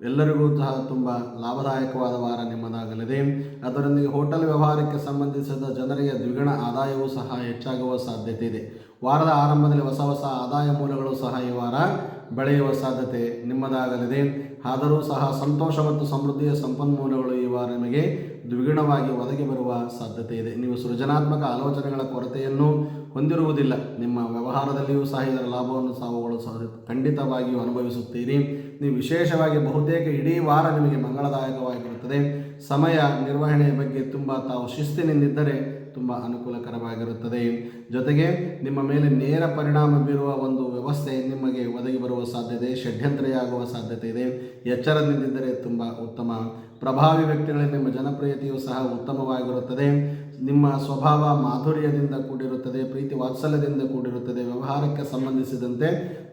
ಎಲ್ಲರಿಗೂ ಸಹ ತುಂಬ ಲಾಭದಾಯಕವಾದ ವಾರ ನಿಮ್ಮದಾಗಲಿದೆ. ಅದರೊಂದಿಗೆ ಹೋಟೆಲ್ ವ್ಯವಹಾರಕ್ಕೆ ಸಂಬಂಧಿಸಿದ ಜನರಿಗೆ ದ್ವಿಗುಣ ಆದಾಯವೂ ಸಹ ಹೆಚ್ಚಾಗುವ ಸಾಧ್ಯತೆ ಇದೆ. ವಾರದ ಆರಂಭದಲ್ಲಿ ಹೊಸ ಹೊಸ ಆದಾಯ ಮೂಲಗಳು ಸಹ ಈ ವಾರ ಬೆಳೆಯುವ ಸಾಧ್ಯತೆ ನಿಮ್ಮದಾಗಲಿದೆ. ಆದರೂ ಸಹ ಸಂತೋಷ ಮತ್ತು ಸಮೃದ್ಧಿಯ ಸಂಪನ್ಮೂಲಗಳು ಈ ವಾರ ನಿಮಗೆ ದ್ವಿಗುಣವಾಗಿ ಒದಗಿ ಬರುವ ಸಾಧ್ಯತೆ ಇದೆ. ನೀವು ಸೃಜನಾತ್ಮಕ ಆಲೋಚನೆಗಳ ಕೊರತೆಯನ್ನು ಹೊಂದಿರುವುದಿಲ್ಲ. ನಿಮ್ಮ ವ್ಯವಹಾರದಲ್ಲಿಯೂ ಸಹ ಇದರ ಲಾಭವನ್ನು ಸಾವುಗಳು ಸಹ ಖಂಡಿತವಾಗಿಯೂ ಅನುಭವಿಸುತ್ತೀರಿ. ನೀವು ವಿಶೇಷವಾಗಿ ಬಹುತೇಕ ಇಡೀ ವಾರ ನಿಮಗೆ ಮಂಗಳದಾಯಕವಾಗಿರುತ್ತದೆ. ಸಮಯ ನಿರ್ವಹಣೆಯ ಬಗ್ಗೆ ತುಂಬ ತಾವು ಶಿಸ್ತಿನಿಂದಿದ್ದರೆ ತುಂಬ ಅನುಕೂಲಕರವಾಗಿರುತ್ತದೆ. ಜೊತೆಗೆ ನಿಮ್ಮ ಮೇಲೆ ನೇರ ಪರಿಣಾಮ ಬೀರುವ ಒಂದು ವ್ಯವಸ್ಥೆ ನಿಮಗೆ ಒದಗಿ ಬರುವ ಸಾಧ್ಯತೆ, ಷಡ್ಯಂತ್ರೆಯಾಗುವ ಸಾಧ್ಯತೆ ಇದೆ. ಎಚ್ಚರದಿಂದಿದ್ದರೆ ತುಂಬ ಉತ್ತಮ. ಪ್ರಭಾವಿ ವ್ಯಕ್ತಿಗಳಲ್ಲಿ ನಿಮ್ಮ ಜನಪ್ರಿಯತೆಯು ಸಹ ಉತ್ತಮವಾಗಿರುತ್ತದೆ. ನಿಮ್ಮ ಸ್ವಭಾವ ಮಾಧುರ್ಯದಿಂದ ಕೂಡಿರುತ್ತದೆ, ಪ್ರೀತಿ ವಾತ್ಸಲ್ಯದಿಂದ ಕೂಡಿರುತ್ತದೆ. ವ್ಯವಹಾರಕ್ಕೆ ಸಂಬಂಧಿಸಿದಂತೆ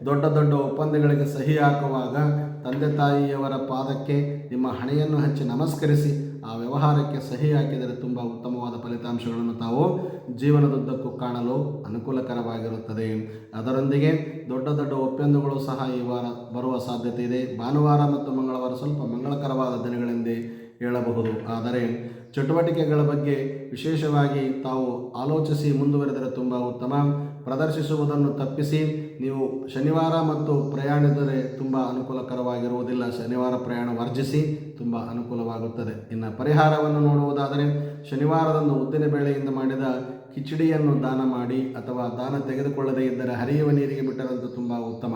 ದೊಡ್ಡ ದೊಡ್ಡ ಒಪ್ಪಂದಗಳಿಗೆ ಸಹಿ ಹಾಕುವಾಗ ತಂದೆ ತಾಯಿಯವರ ಪಾದಕ್ಕೆ ನಿಮ್ಮ ಹಣೆಯನ್ನು ಹಚ್ಚಿ ನಮಸ್ಕರಿಸಿ ಆ ವ್ಯವಹಾರಕ್ಕೆ ಸಹಿ ಹಾಕಿದರೆ ತುಂಬ ಉತ್ತಮವಾದ ಫಲಿತಾಂಶಗಳನ್ನು ತಾವು ಜೀವನದುದ್ದಕ್ಕೂ ಕಾಣಲು ಅನುಕೂಲಕರವಾಗಿರುತ್ತದೆ. ಅದರೊಂದಿಗೆ ದೊಡ್ಡ ದೊಡ್ಡ ಒಪ್ಪಂದಗಳು ಸಹ ಈ ವಾರ ಬರುವ ಸಾಧ್ಯತೆ ಇದೆ. ಭಾನುವಾರ ಮತ್ತು ಮಂಗಳವಾರ ಸ್ವಲ್ಪ ಮಂಗಳಕರವಾದ ದಿನಗಳೆಂದೇ ಹೇಳಬಹುದು. ಆದರೆ ಚಟುವಟಿಕೆಗಳ ಬಗ್ಗೆ ವಿಶೇಷವಾಗಿ ತಾವು ಆಲೋಚಿಸಿ ಮುಂದುವರೆದರೆ ತುಂಬ ಉತ್ತಮ. ಪ್ರದರ್ಶಿಸುವುದನ್ನು ತಪ್ಪಿಸಿ ನೀವು ಶನಿವಾರ ಮತ್ತು ಪ್ರಯಾಣಿದರೆ ತುಂಬ ಅನುಕೂಲಕರವಾಗಿರುವುದಿಲ್ಲ. ಶನಿವಾರ ಪ್ರಯಾಣ ವರ್ಜಿಸಿ ತುಂಬ ಅನುಕೂಲವಾಗುತ್ತದೆ. ಇನ್ನು ಪರಿಹಾರವನ್ನು ನೋಡುವುದಾದರೆ, ಶನಿವಾರದಂದು ಉದ್ದಿನ ಬೇಳೆಯಿಂದ ಮಾಡಿದ ಕಿಚಡಿಯನ್ನು ದಾನ ಮಾಡಿ ಅಥವಾ ದಾನ ತೆಗೆದುಕೊಳ್ಳದೇ ಇದ್ದರೆ ಹರಿಯುವ ನೀರಿಗೆ ಬಿಟ್ಟರಂತೂ ತುಂಬ ಉತ್ತಮ.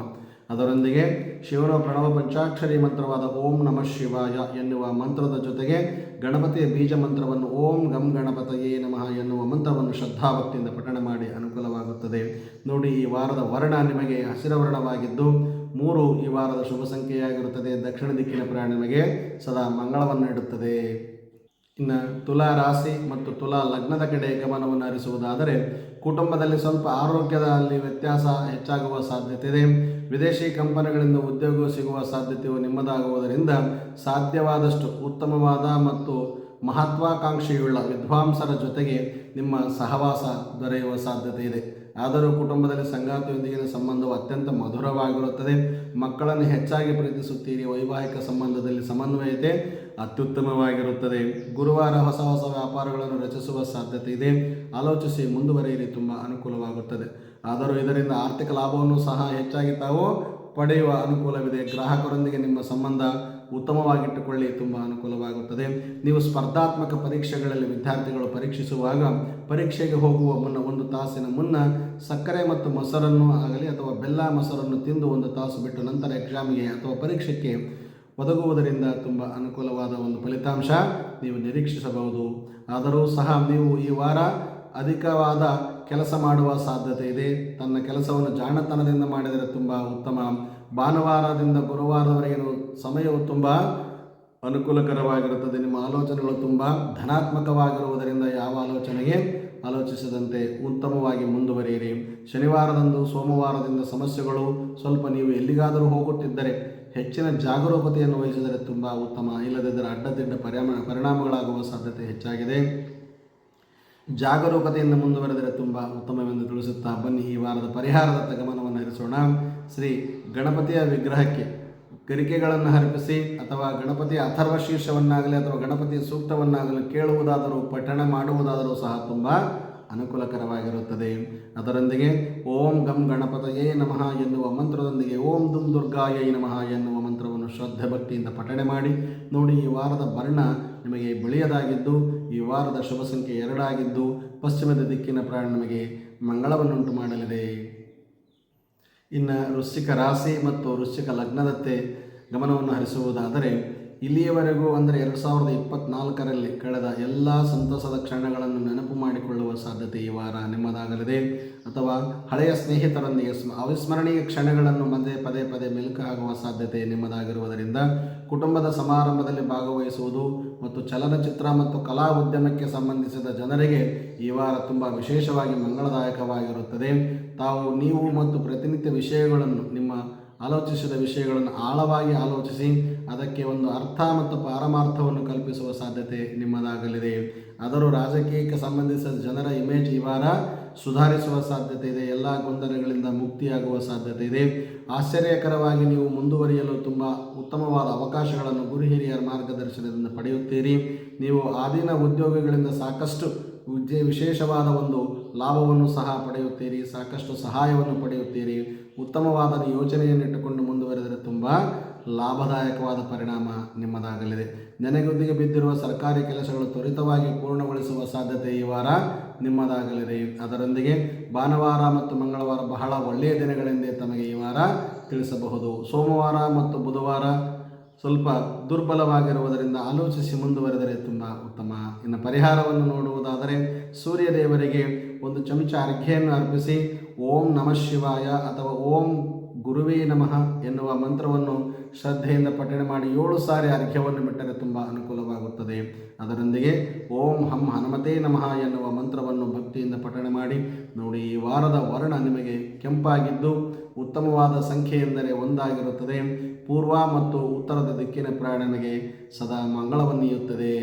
ಅದರೊಂದಿಗೆ ಶಿವನ ಪ್ರಣವ ಪಂಚಾಕ್ಷರಿ ಮಂತ್ರವಾದ ಓಂ ನಮಃ ಶಿವಾಯ ಎನ್ನುವ ಮಂತ್ರದ ಜೊತೆಗೆ ಗಣಪತಿಯ ಬೀಜ ಮಂತ್ರವನ್ನು ಓಂ ಗಂ ಗಣಪತಯೇ ನಮಃ ಎನ್ನುವ ಮಂತ್ರವನ್ನು ಶ್ರದ್ಧಾಭಕ್ತಿಯಿಂದ ಪಠಣ ಮಾಡಿ ಅನುಕೂಲವಾಗುತ್ತದೆ. ನೋಡಿ, ಈ ವಾರದ ವರ್ಣ ನಿಮಗೆ ಹಸಿರ ವರ್ಣವಾಗಿದ್ದು ಮೂರು ಈ ವಾರದ ಶುಭ ಸಂಖ್ಯೆಯಾಗಿರುತ್ತದೆ. ದಕ್ಷಿಣ ದಿಕ್ಕಿನ ಪ್ರಾಣ ನಿಮಗೆ ಸದಾ ಮಂಗಳವನ್ನು ನೀಡುತ್ತದೆ. ಇನ್ನು ತುಲಾ ರಾಶಿ ಮತ್ತು ತುಲಾ ಲಗ್ನದ ಕಡೆ ಗಮನವನ್ನು ಹರಿಸುವುದಾದರೆ, ಕುಟುಂಬದಲ್ಲಿ ಸ್ವಲ್ಪ ಆರೋಗ್ಯದಲ್ಲಿ ವ್ಯತ್ಯಾಸ ಹೆಚ್ಚಾಗುವ ಸಾಧ್ಯತೆ ಇದೆ. ವಿದೇಶಿ ಕಂಪನಿಗಳಿಂದ ಉದ್ಯೋಗ ಸಿಗುವ ಸಾಧ್ಯತೆಯು ನಿಮ್ಮದಾಗುವುದರಿಂದ ಸಾಧ್ಯವಾದಷ್ಟು ಉತ್ತಮವಾದ ಮತ್ತು ಮಹತ್ವಾಕಾಂಕ್ಷೆಯುಳ್ಳ ವಿದ್ವಾಂಸರ ಜೊತೆಗೆ ನಿಮ್ಮ ಸಹವಾಸ ದೊರೆಯುವ ಸಾಧ್ಯತೆ ಇದೆ. ಆದರೂ ಕುಟುಂಬದಲ್ಲಿ ಸಂಗಾತಿಯೊಂದಿಗಿನ ಸಂಬಂಧವು ಅತ್ಯಂತ ಮಧುರವಾಗಿರುತ್ತದೆ. ಮಕ್ಕಳನ್ನು ಹೆಚ್ಚಾಗಿ ಪ್ರೀತಿಸುತ್ತೀರಿ. ವೈವಾಹಿಕ ಸಂಬಂಧದಲ್ಲಿ ಸಮನ್ವಯತೆ ಅತ್ಯುತ್ತಮವಾಗಿರುತ್ತದೆ. ಗುರುವಾರ ಹೊಸ ಹೊಸ ವ್ಯಾಪಾರಗಳನ್ನು ರಚಿಸುವ ಸಾಧ್ಯತೆ ಇದೆ. ಆಲೋಚಿಸಿ ಮುಂದುವರಿಯಿರಿ. ತುಂಬ ಅನುಕೂಲವಾಗುತ್ತದೆ. ಆದರೂ ಇದರಿಂದ ಆರ್ಥಿಕ ಲಾಭವನ್ನು ಸಹ ಹೆಚ್ಚಾಗಿ ತಾವು ಪಡೆಯುವ ಅನುಕೂಲವಿದೆ. ಗ್ರಾಹಕರೊಂದಿಗೆ ನಿಮ್ಮ ಸಂಬಂಧ ಉತ್ತಮವಾಗಿಟ್ಟುಕೊಳ್ಳಿ ತುಂಬ ಅನುಕೂಲವಾಗುತ್ತದೆ. ನೀವು ಸ್ಪರ್ಧಾತ್ಮಕ ಪರೀಕ್ಷೆಗಳಲ್ಲಿ ವಿದ್ಯಾರ್ಥಿಗಳು ಪರೀಕ್ಷಿಸುವಾಗ ಪರೀಕ್ಷೆಗೆ ಹೋಗುವ ಮುನ್ನ ಒಂದು ತಾಸಿನ ಮುನ್ನ ಸಕ್ಕರೆ ಮತ್ತು ಮೊಸರನ್ನು ಆಗಲಿ ಅಥವಾ ಬೆಲ್ಲ, ಮೊಸರನ್ನು ತಿಂದು ಒಂದು ತಾಸು ಬಿಟ್ಟು ನಂತರ ಎಕ್ಸಾಮ್ಗೆ ಅಥವಾ ಪರೀಕ್ಷೆಗೆ ಒದಗುವುದರಿಂದ ತುಂಬ ಅನುಕೂಲವಾದ ಒಂದು ಫಲಿತಾಂಶ ನೀವು ನಿರೀಕ್ಷಿಸಬಹುದು. ಆದರೂ ಸಹ ನೀವು ಈ ವಾರ ಅಧಿಕವಾದ ಕೆಲಸ ಮಾಡುವ ಸಾಧ್ಯತೆ ಇದೆ. ತನ್ನ ಕೆಲಸವನ್ನು ಜಾಣತನದಿಂದ ಮಾಡಿದರೆ ತುಂಬ ಉತ್ತಮ. ಭಾನುವಾರದಿಂದ ಗುರುವಾರದವರೆಗಿನ ಸಮಯವು ತುಂಬ ಅನುಕೂಲಕರವಾಗಿರುತ್ತದೆ. ನಿಮ್ಮ ಆಲೋಚನೆಗಳು ತುಂಬ ಧನಾತ್ಮಕವಾಗಿರುವುದರಿಂದ ಯಾವ ಆಲೋಚನೆಗೆ ಆಲೋಚಿಸದಂತೆ ಉತ್ತಮವಾಗಿ ಮುಂದುವರಿಯಿರಿ. ಶನಿವಾರದಂದು ಸೋಮವಾರದಿಂದ ಸಮಸ್ಯೆಗಳು ಸ್ವಲ್ಪ ನೀವು ಎಲ್ಲಿಗಾದರೂ ಹೋಗುತ್ತಿದ್ದರೆ ಹೆಚ್ಚಿನ ಜಾಗರೂಕತೆಯನ್ನು ವಹಿಸಿದರೆ ತುಂಬ ಉತ್ತಮ. ಇಲ್ಲದಿದ್ದರೆ ಅಡ್ಡದಿಡ್ಡ ಪರಿಣಾಮ, ಪರಿಣಾಮಗಳಾಗುವ ಸಾಧ್ಯತೆ ಹೆಚ್ಚಾಗಿದೆ. ಜಾಗರೂಕತೆಯಿಂದ ಮುಂದುವರೆದರೆ ತುಂಬ ಉತ್ತಮವೆಂದು ತಿಳಿಸುತ್ತಾ ಬನ್ನಿ ಈ ವಾರದ ಪರಿಹಾರದತ್ತ ಗಮನವನ್ನು ಹರಿಸೋಣ ಶ್ರೀ ಗಣಪತಿಯ ವಿಗ್ರಹಕ್ಕೆ ಗರಿಕೆಗಳನ್ನು ಅರ್ಪಿಸಿ ಅಥವಾ ಗಣಪತಿಯ ಅಥರ್ವ ಶೀರ್ಷವನ್ನಾಗಲಿ ಅಥವಾ ಗಣಪತಿಯ ಸೂಕ್ತವನ್ನಾಗಲಿ ಕೇಳುವುದಾದರೂ, ಪಠಣ ಮಾಡುವುದಾದರೂ ಸಹ ತುಂಬ ಅನುಕೂಲಕರವಾಗಿರುತ್ತದೆ. ಅದರೊಂದಿಗೆ ಓಂ ಗಂ ಗಣಪತಯೇ ನಮಃ ಎನ್ನುವ ಮಂತ್ರದೊಂದಿಗೆ ಓಂ ದುಂ ದುರ್ಗಾಯೈ ನಮಃ ಎನ್ನುವ ಮಂತ್ರವನ್ನು ಶ್ರದ್ಧೆ ಭಕ್ತಿಯಿಂದ ಪಠಣೆ ಮಾಡಿ ನೋಡಿ ಈ ವಾರದ ವರ್ಣ ನಿಮಗೆ ಬಿಳಿಯದಾಗಿದ್ದು, ಈ ವಾರದ ಶುಭ ಸಂಖ್ಯೆ ಎರಡಾಗಿದ್ದು, ಪಶ್ಚಿಮದ ದಿಕ್ಕಿನ ಪ್ರಾಣ ನಿಮಗೆ ಮಂಗಳವನ್ನುಂಟು ಮಾಡಲಿದೆ. ಇನ್ನು ವೃಶ್ಚಿಕ ರಾಶಿ ಮತ್ತು ವೃಶ್ಚಿಕ ಲಗ್ನದತ್ತೆ ಗಮನವನ್ನು ಹರಿಸುವುದಾದರೆ ಇಲ್ಲಿಯವರೆಗೂ ಅಂದರೆ ಎರಡು ಸಾವಿರದ ಇಪ್ಪತ್ನಾಲ್ಕರಲ್ಲಿ ಕಳೆದ ಎಲ್ಲ ಸಂತಸದ ಕ್ಷಣಗಳನ್ನು ನೆನಪು ಮಾಡಿಕೊಳ್ಳುವ ಸಾಧ್ಯತೆ ಈ ವಾರ ನಿಮ್ಮದಾಗಲಿದೆ. ಅಥವಾ ಹಳೆಯ ಸ್ನೇಹಿತರೊಂದಿಗೆ ಸ್ಮ, ಅವಿಸ್ಮರಣೀಯ ಕ್ಷಣಗಳನ್ನು ಮತ್ತೆ ಪದೇ ಪದೇ ಮೆಲುಕು ಆಗುವ ಸಾಧ್ಯತೆ ನಿಮ್ಮದಾಗಿರುವುದರಿಂದ ಕುಟುಂಬದ ಸಮಾರಂಭದಲ್ಲಿ ಭಾಗವಹಿಸುವುದು ಮತ್ತು ಚಲನಚಿತ್ರ ಮತ್ತು ಕಲಾ ಉದ್ಯಮಕ್ಕೆ ಸಂಬಂಧಿಸಿದ ಜನರಿಗೆ ಈ ವಾರ ತುಂಬ ವಿಶೇಷವಾಗಿ ಮಂಗಳದಾಯಕವಾಗಿರುತ್ತದೆ. ತಾವು, ನೀವು ಮತ್ತು ಪ್ರತಿನಿತ್ಯ ವಿಷಯಗಳನ್ನು ನಿಮ್ಮ ಆಲೋಚಿಸಿದ ವಿಷಯಗಳನ್ನು ಆಳವಾಗಿ ಆಲೋಚಿಸಿ ಅದಕ್ಕೆ ಒಂದು ಅರ್ಥ ಮತ್ತು ಪಾರಮಾರ್ಥವನ್ನು ಕಲ್ಪಿಸುವ ಸಾಧ್ಯತೆ ನಿಮ್ಮದಾಗಲಿದೆ. ಆದರೂ ರಾಜಕೀಯಕ್ಕೆ ಸಂಬಂಧಿಸಿದ ಜನರ ಇಮೇಜ್ ಈ ವಾರ ಸುಧಾರಿಸುವ ಸಾಧ್ಯತೆ ಇದೆ. ಎಲ್ಲ ಗೊಂದಲಗಳಿಂದ ಮುಕ್ತಿಯಾಗುವ ಸಾಧ್ಯತೆ ಇದೆ. ಆಶ್ಚರ್ಯಕರವಾಗಿ ನೀವು ಮುಂದುವರಿಯಲು ತುಂಬ ಉತ್ತಮವಾದ ಅವಕಾಶಗಳನ್ನು ಗುರು ಹಿರಿಯರ ಮಾರ್ಗದರ್ಶನದಿಂದ ಪಡೆಯುತ್ತೀರಿ. ನೀವು ಆಧೀನ ಉದ್ಯೋಗಿಗಳಿಂದ ಸಾಕಷ್ಟು ವಿಶೇಷವಾದ ಒಂದು ಲಾಭವನ್ನು ಸಹ ಪಡೆಯುತ್ತೀರಿ, ಸಾಕಷ್ಟು ಸಹಾಯವನ್ನು ಪಡೆಯುತ್ತೀರಿ. ಉತ್ತಮವಾದ ಯೋಚನೆಯನ್ನಿಟ್ಟುಕೊಂಡು ಮುಂದುವರೆದರೆ ತುಂಬ ಲಾಭದಾಯಕವಾದ ಪರಿಣಾಮ ನಿಮ್ಮದಾಗಲಿದೆ. ನೆನೆಗುದ್ದಿಗೆ ಬಿದ್ದಿರುವ ಸರ್ಕಾರಿ ಕೆಲಸಗಳು ತ್ವರಿತವಾಗಿ ಪೂರ್ಣಗೊಳಿಸುವ ಸಾಧ್ಯತೆ ಈ ವಾರ ನಿಮ್ಮದಾಗಲಿದೆ. ಅದರೊಂದಿಗೆ ಭಾನುವಾರ ಮತ್ತು ಮಂಗಳವಾರ ಬಹಳ ಒಳ್ಳೆಯ ದಿನಗಳೆಂದೇ ತಮಗೆ ಈ ವಾರ ತಿಳಿಸಬಹುದು. ಸೋಮವಾರ ಮತ್ತು ಬುಧವಾರ ಸ್ವಲ್ಪ ದುರ್ಬಲವಾಗಿರುವುದರಿಂದ ಆಲೋಚಿಸಿ ಮುಂದುವರೆದರೆ ತುಂಬ ಉತ್ತಮ. ಇನ್ನು ಪರಿಹಾರವನ್ನು ನೋಡುವುದಾದರೆ ಸೂರ್ಯದೇವರಿಗೆ ಒಂದು ಚಮಚ ಅರ್ಘ್ಯೆಯನ್ನು ಅರ್ಪಿಸಿ, ಓಂ ನಮಃ ಶಿವಾಯ ಅಥವಾ ಓಂ ಗುರುವೇ ನಮಃ ಎನ್ನುವ ಮಂತ್ರವನ್ನು ಶ್ರದ್ಧೆಯಿಂದ ಪಠಣೆ ಮಾಡಿ ಏಳು ಸಾರಿ ಅರ್ಘ್ಯವನ್ನು ಬಿಟ್ಟರೆ ತುಂಬ ಅನುಕೂಲವಾಗುತ್ತದೆ. ಅದರೊಂದಿಗೆ ಓಂ ಹಂ ಹನುಮತೇ ನಮಃ ಎನ್ನುವ ಮಂತ್ರವನ್ನು ಭಕ್ತಿಯಿಂದ ಪಠಣೆ ಮಾಡಿ, ನೋಡಿ ಈ ವಾರದ ವರ್ಣ ನಿಮಗೆ ಕೆಂಪಾಗಿದ್ದು ಉತ್ತಮವಾದ ಸಂಖ್ಯೆ ಎಂದರೆ ಒಂದಾಗಿರುತ್ತದೆ. ಪೂರ್ವ ಮತ್ತು ಉತ್ತರದ ದಿಕ್ಕಿನ ಪ್ರಯಾಣನಿಗೆ ಸದಾ ಮಂಗಳವನ್ನೀಯುತ್ತದೆ.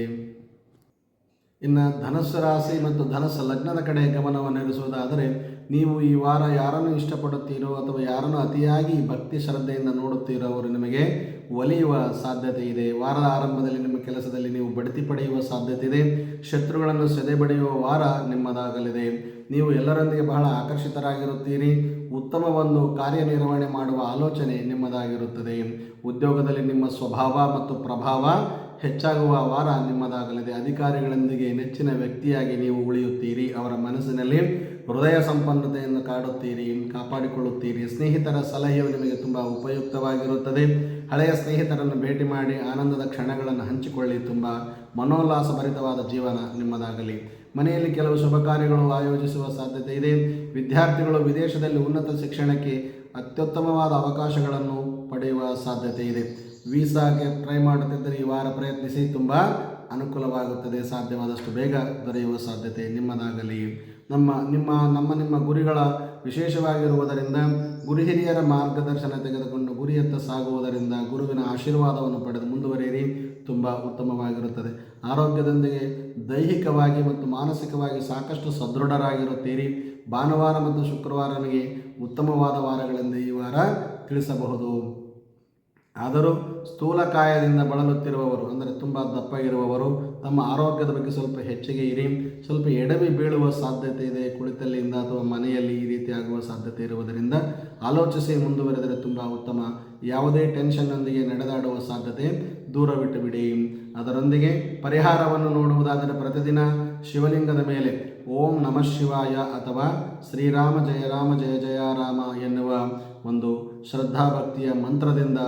ಇನ್ನು ಧನಸ್ಸು ರಾಶಿ ಮತ್ತು ಧನಸ್ಸು ಲಗ್ನದ ಕಡೆ ಗಮನವನ್ನು ಇರಿಸುವುದಾದರೆ ನೀವು ಈ ವಾರ ಯಾರನ್ನು ಇಷ್ಟಪಡುತ್ತೀರೋ ಅಥವಾ ಯಾರನ್ನು ಅತಿಯಾಗಿ ಭಕ್ತಿ ಶ್ರದ್ಧೆಯಿಂದ ನೋಡುತ್ತೀರೋ ಅವರು ನಿಮಗೆ ಒಲಿಯುವ ಸಾಧ್ಯತೆ ಇದೆ. ವಾರದ ಆರಂಭದಲ್ಲಿ ನಿಮ್ಮ ಕೆಲಸದಲ್ಲಿ ನೀವು ಬಡ್ತಿ ಪಡೆಯುವ ಸಾಧ್ಯತೆ ಇದೆ. ಶತ್ರುಗಳನ್ನು ಸೆದೆ ಬಡಿಯುವ ವಾರ ನಿಮ್ಮದಾಗಲಿದೆ. ನೀವು ಎಲ್ಲರೊಂದಿಗೆ ಬಹಳ ಆಕರ್ಷಿತರಾಗಿರುತ್ತೀರಿ. ಉತ್ತಮ ಒಂದು ಕಾರ್ಯನಿರ್ವಹಣೆ ಮಾಡುವ ಆಲೋಚನೆ ನಿಮ್ಮದಾಗಿರುತ್ತದೆ. ಉದ್ಯೋಗದಲ್ಲಿ ನಿಮ್ಮ ಸ್ವಭಾವ ಮತ್ತು ಪ್ರಭಾವ ಹೆಚ್ಚಾಗುವ ವಾರ ನಿಮ್ಮದಾಗಲಿದೆ. ಅಧಿಕಾರಿಗಳೊಂದಿಗೆ ನೆಚ್ಚಿನ ವ್ಯಕ್ತಿಯಾಗಿ ನೀವು ಉಳಿಯುತ್ತೀರಿ. ಅವರ ಮನಸ್ಸಿನಲ್ಲಿ ಹೃದಯ ಸಂಪನ್ನತೆಯನ್ನು ಕಾಡುತ್ತೀರಿ. ಕಾಪಾಡಿಕೊಳ್ಳುತ್ತೀರಿ. ಸ್ನೇಹಿತರ ಸಲಹೆಯು ನಿಮಗೆ ತುಂಬ ಉಪಯುಕ್ತವಾಗಿರುತ್ತದೆ. ಹಳೆಯ ಸ್ನೇಹಿತರನ್ನು ಭೇಟಿ ಮಾಡಿ ಆನಂದದ ಕ್ಷಣಗಳನ್ನು ಹಂಚಿಕೊಳ್ಳಿ. ತುಂಬ ಮನೋಲ್ಲಾಸಭರಿತವಾದ ಜೀವನ ನಿಮ್ಮದಾಗಲಿ. ಮನೆಯಲ್ಲಿ ಕೆಲವು ಶುಭ ಕಾರ್ಯಗಳು ಆಯೋಜಿಸುವ ಸಾಧ್ಯತೆ ಇದೆ. ವಿದ್ಯಾರ್ಥಿಗಳು ವಿದೇಶದಲ್ಲಿ ಉನ್ನತ ಶಿಕ್ಷಣಕ್ಕೆ ಅತ್ಯುತ್ತಮವಾದ ಅವಕಾಶಗಳನ್ನು ಪಡೆಯುವ ಸಾಧ್ಯತೆ ಇದೆ. ವೀಸಾಗೆ ಟ್ರೈ ಮಾಡುತ್ತಿದ್ದರೆ ಈ ವಾರ ಪ್ರಯತ್ನಿಸಿ, ತುಂಬ ಅನುಕೂಲವಾಗುತ್ತದೆ. ಸಾಧ್ಯವಾದಷ್ಟು ಬೇಗ ದೊರೆಯುವ ಸಾಧ್ಯತೆ ನಿಮ್ಮದಾಗಲಿ. ನಮ್ಮ, ನಿಮ್ಮ ನಮ್ಮ, ನಿಮ್ಮ ಗುರಿಗಳ ವಿಶೇಷವಾಗಿರುವುದರಿಂದ, ಗುರು ಹಿರಿಯರ ಮಾರ್ಗದರ್ಶನ ತೆಗೆದುಕೊಂಡು ಗುರಿಯತ್ತ ಸಾಗುವುದರಿಂದ ಗುರುವಿನ ಆಶೀರ್ವಾದವನ್ನು ಪಡೆದು ಮುಂದುವರಿಯಿರಿ. ತುಂಬ ಉತ್ತಮವಾಗಿರುತ್ತದೆ. ಆರೋಗ್ಯದೊಂದಿಗೆ ದೈಹಿಕವಾಗಿ ಮತ್ತು ಮಾನಸಿಕವಾಗಿ ಸಾಕಷ್ಟು ಸದೃಢರಾಗಿರುತ್ತೀರಿ. ಭಾನುವಾರ ಮತ್ತು ಶುಕ್ರವಾರ ನಮಗೆ ಉತ್ತಮವಾದ ವಾರಗಳೆಂದು ಈ ವಾರ ತಿಳಿಸಬಹುದು. ಆದರೂ ಸ್ಥೂಲಕಾಯದಿಂದ ಬಳಲುತ್ತಿರುವವರು, ಅಂದರೆ ತುಂಬ ದಪ್ಪ ಇರುವವರು, ತಮ್ಮ ಆರೋಗ್ಯದ ಬಗ್ಗೆ ಸ್ವಲ್ಪ ಹೆಚ್ಚಿಗೆ ಇರಿ, ಸ್ವಲ್ಪ ಎಡವಿ ಬೀಳುವ ಸಾಧ್ಯತೆ ಇದೆ, ಕುಳಿತಲ್ಲಿಂದ ಅಥವಾ ಮನೆಯಲ್ಲಿ ಈ ರೀತಿ ಆಗುವ ಸಾಧ್ಯತೆ ಇರುವುದರಿಂದ ಆಲೋಚಿಸಿ ಮುಂದುವರೆದರೆ ತುಂಬ ಉತ್ತಮ. ಯಾವುದೇ ಟೆನ್ಷನ್ನೊಂದಿಗೆ ನಡೆದಾಡುವ ಸಾಧ್ಯತೆ ದೂರವಿಟ್ಟು ಬಿಡಿ ಅದರೊಂದಿಗೆ ಪರಿಹಾರವನ್ನು ನೋಡುವುದಾದರೆ ಪ್ರತಿದಿನ ಶಿವಲಿಂಗದ ಮೇಲೆ ಓಂ ನಮಃ ಶಿವಾಯ ಅಥವಾ ಶ್ರೀರಾಮ ಜಯ ರಾಮ ಜಯ ಜಯ ರಾಮ ಎನ್ನುವ ಒಂದು ಶ್ರದ್ಧಾಭಕ್ತಿಯ ಮಂತ್ರದಿಂದ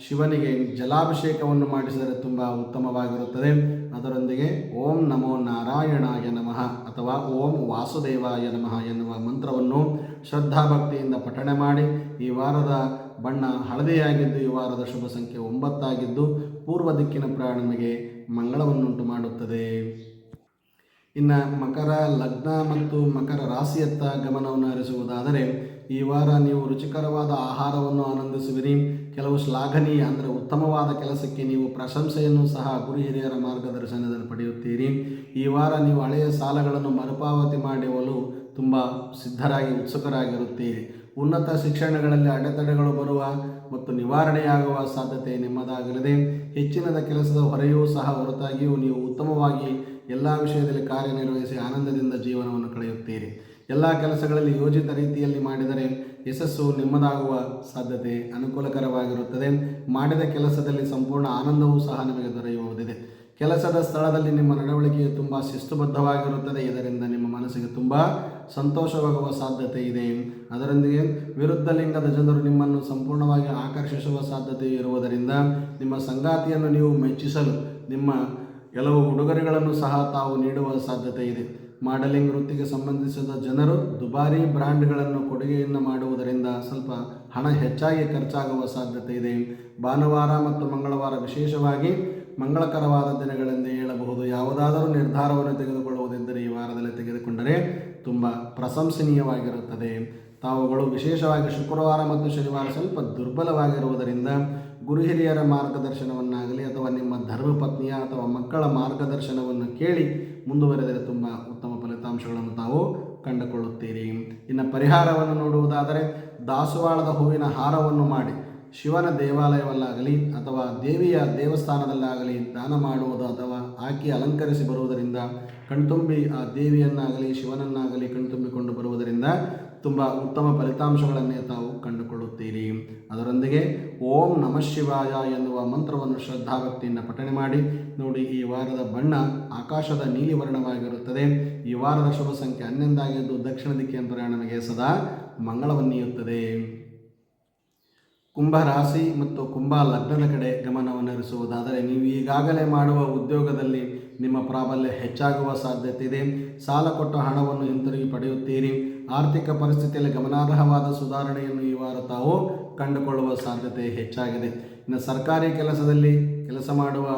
ಶಿವನಿಗೆ ಜಲಾಭಿಷೇಕವನ್ನು ಮಾಡಿಸಿದರೆ ತುಂಬ ಉತ್ತಮವಾಗಿರುತ್ತದೆ. ಅದರೊಂದಿಗೆ ಓಂ ನಮೋ ನಾರಾಯಣಾಯ ನಮಃ ಅಥವಾ ಓಂ ವಾಸುದೇವಾಯ ನಮಃ ಎನ್ನುವ ಮಂತ್ರವನ್ನು ಶ್ರದ್ಧಾಭಕ್ತಿಯಿಂದ ಪಠಣೆ ಮಾಡಿ, ಈ ವಾರದ ಬಣ್ಣ ಹಳದಿಯಾಗಿದ್ದು, ಈ ವಾರದ ಶುಭ ಸಂಖ್ಯೆ ಒಂಬತ್ತಾಗಿದ್ದು, ಪೂರ್ವ ದಿಕ್ಕಿನ ಪ್ರಾಣಮಿಗೆ ಮಂಗಳವನ್ನುಂಟು ಮಾಡುತ್ತದೆ. ಇನ್ನು ಮಕರ ಲಗ್ನ ಮತ್ತು ಮಕರ ರಾಶಿಯತ್ತ ಗಮನವನ್ನು ಹರಿಸುವುದಾದರೆ ಈ ವಾರ ನೀವು ರುಚಿಕರವಾದ ಆಹಾರವನ್ನು ಆನಂದಿಸುವಿರಿ. ಕೆಲವು ಶ್ಲಾಘನೀಯ ಅಂದರೆ ಉತ್ತಮವಾದ ಕೆಲಸಕ್ಕೆ ನೀವು ಪ್ರಶಂಸೆಯನ್ನು ಸಹ ಗುರು ಹಿರಿಯರ ಮಾರ್ಗದರ್ಶನದಲ್ಲಿ ಪಡೆಯುತ್ತೀರಿ. ಈ ವಾರ ನೀವು ಹಳೆಯ ಸಾಲಗಳನ್ನು ಮರುಪಾವತಿ ಮಾಡುವಲು ತುಂಬ ಸಿದ್ಧರಾಗಿ, ಉತ್ಸುಕರಾಗಿರುತ್ತೀರಿ. ಉನ್ನತ ಶಿಕ್ಷಣಗಳಲ್ಲಿ ಅಡೆತಡೆಗಳು ಬರುವ ಮತ್ತು ನಿವಾರಣೆಯಾಗುವ ಸಾಧ್ಯತೆ ನಿಮ್ಮದಾಗಲಿದೆ. ಹೆಚ್ಚಿನದ ಕೆಲಸದ ಹೊರೆಯೂ ಸಹ ಹೊರತಾಗಿಯೂ ನೀವು ಉತ್ತಮವಾಗಿ ಎಲ್ಲ ವಿಷಯದಲ್ಲಿ ಕಾರ್ಯನಿರ್ವಹಿಸಿ ಆನಂದದಿಂದ ಜೀವನವನ್ನು ಕಳೆಯುತ್ತೀರಿ. ಎಲ್ಲ ಕೆಲಸಗಳಲ್ಲಿ ಯೋಜಿತ ರೀತಿಯಲ್ಲಿ ಮಾಡಿದರೆ ಯಶಸ್ಸು ನಿಮ್ಮದಾಗುವ ಸಾಧ್ಯತೆ ಅನುಕೂಲಕರವಾಗಿರುತ್ತದೆ. ಮಾಡಿದ ಕೆಲಸದಲ್ಲಿ ಸಂಪೂರ್ಣ ಆನಂದವೂ ಸಹ ನಿಮಗೆ ದೊರೆಯುವುದಿದೆ. ಕೆಲಸದ ಸ್ಥಳದಲ್ಲಿ ನಿಮ್ಮ ನಡವಳಿಕೆಯು ತುಂಬ ಶಿಸ್ತುಬದ್ಧವಾಗಿರುತ್ತದೆ. ಇದರಿಂದ ನಿಮ್ಮ ಮನಸ್ಸಿಗೆ ತುಂಬ ಸಂತೋಷವಾಗುವ ಸಾಧ್ಯತೆ ಇದೆ. ಅದರೊಂದಿಗೆ ವಿರುದ್ಧ ಲಿಂಗದ ಜನರು ನಿಮ್ಮನ್ನು ಸಂಪೂರ್ಣವಾಗಿ ಆಕರ್ಷಿಸುವ ಸಾಧ್ಯತೆ ಇರುವುದರಿಂದ ನಿಮ್ಮ ಸಂಗಾತಿಯನ್ನು ನೀವು ಮೆಚ್ಚಿಸಲು ನಿಮ್ಮ ಕೆಲವು ಉಡುಗೊರೆಗಳನ್ನು ಸಹ ತಾವು ನೀಡುವ ಸಾಧ್ಯತೆ ಇದೆ. ಮಾಡೆಲಿಂಗ್ ವೃತ್ತಿಗೆ ಸಂಬಂಧಿಸಿದ ಜನರು ದುಬಾರಿ ಬ್ರ್ಯಾಂಡ್ಗಳನ್ನು ಕೊಡುಗೆಯನ್ನು ಮಾಡುವುದರಿಂದ ಸ್ವಲ್ಪ ಹಣ ಹೆಚ್ಚಾಗಿ ಖರ್ಚಾಗುವ ಸಾಧ್ಯತೆ ಇದೆ. ಭಾನುವಾರ ಮತ್ತು ಮಂಗಳವಾರ ವಿಶೇಷವಾಗಿ ಮಂಗಳಕರವಾದ ದಿನಗಳೆಂದು ಹೇಳಬಹುದು. ಯಾವುದಾದರೂ ನಿರ್ಧಾರವನ್ನು ತೆಗೆದುಕೊಳ್ಳುವುದೆಂದರೆ ಈ ವಾರದಲ್ಲಿ ತೆಗೆದುಕೊಂಡರೆ ತುಂಬ ಪ್ರಶಂಸನೀಯವಾಗಿರುತ್ತದೆ. ತಾವುಗಳು ವಿಶೇಷವಾಗಿ ಶುಕ್ರವಾರ ಮತ್ತು ಶನಿವಾರ ಸ್ವಲ್ಪ ದುರ್ಬಲವಾಗಿರುವುದರಿಂದ ಗುರು ಹಿರಿಯರ ಮಾರ್ಗದರ್ಶನವನ್ನಾಗಲಿ ಅಥವಾ ನಿಮ್ಮ ಧರ್ಮಪತ್ನಿಯ ಅಥವಾ ಮಕ್ಕಳ ಮಾರ್ಗದರ್ಶನವನ್ನು ಕೇಳಿ ಮುಂದುವರೆದರೆ ತುಂಬ ಉತ್ತಮ ಫಲಿತಾಂಶಗಳನ್ನು ತಾವು ಕಂಡುಕೊಳ್ಳುತ್ತೀರಿ. ಇನ್ನು ಪರಿಹಾರವನ್ನು ನೋಡುವುದಾದರೆ ದಾಸವಾಳದ ಹೂವಿನ ಹಾರವನ್ನು ಮಾಡಿ ಶಿವನ ದೇವಾಲಯವಲ್ಲಾಗಲಿ ಅಥವಾ ದೇವಿಯ ದೇವಸ್ಥಾನದಲ್ಲಾಗಲಿ ದಾನ ಮಾಡುವುದು ಅಥವಾ ಹಾಕಿ ಅಲಂಕರಿಸಿ ಬರುವುದರಿಂದ ಕಣ್ತುಂಬಿ ಆ ದೇವಿಯನ್ನಾಗಲಿ ಶಿವನನ್ನಾಗಲಿ ಕಣ್ತುಂಬಿಕೊಂಡು ಬರುವುದರಿಂದ ತುಂಬ ಉತ್ತಮ ಫಲಿತಾಂಶಗಳನ್ನೇ ತಾವು ಕಂಡುಕೊಳ್ಳುತ್ತೀರಿ. ಅದರೊಂದಿಗೆ ಓಂ ನಮಃ ಶಿವಾಯ ಎನ್ನುವ ಮಂತ್ರವನ್ನು ಶ್ರದ್ಧಾಭಕ್ತಿಯಿಂದ ಪಠಣೆ ಮಾಡಿ. ನೋಡಿ, ಈ ವಾರದ ಬಣ್ಣ ಆಕಾಶದ ನೀಲಿ ವರ್ಣವಾಗಿರುತ್ತದೆ ಈ ವಾರದ ಶುಭ ಸಂಖ್ಯೆ ಹನ್ನೊಂದಾಗಿದ್ದು ದಕ್ಷಿಣ ದಿಕ್ಕಿನ ಪ್ರಯಾಣ ನಮಗೆ ಸದಾ ಮಂಗಳವನ್ನೀಯುತ್ತದೆ. ಕುಂಭ ರಾಶಿ ಮತ್ತು ಕುಂಭ ಲಗ್ನದ ಕಡೆ ಗಮನವನ್ನು ಹರಿಸುವುದಾದರೆ ನೀವು ಈಗಾಗಲೇ ಮಾಡುವ ಉದ್ಯೋಗದಲ್ಲಿ ನಿಮ್ಮ ಪ್ರಾಬಲ್ಯ ಹೆಚ್ಚಾಗುವ ಸಾಧ್ಯತೆ ಇದೆ ಸಾಲ ಕೊಟ್ಟ ಹಣವನ್ನು ಹಿಂತಿರುಗಿ ಪಡೆಯುತ್ತೀರಿ. ಆರ್ಥಿಕ ಪರಿಸ್ಥಿತಿಯಲ್ಲಿ ಗಮನಾರ್ಹವಾದ ಸುಧಾರಣೆಯನ್ನು ಈ ವಾರ ತಾವು ಕಂಡುಕೊಳ್ಳುವ ಸಾಧ್ಯತೆ ಹೆಚ್ಚಾಗಿದೆ. ಇನ್ನು ಸರ್ಕಾರಿ ಕೆಲಸದಲ್ಲಿ ಕೆಲಸ ಮಾಡುವ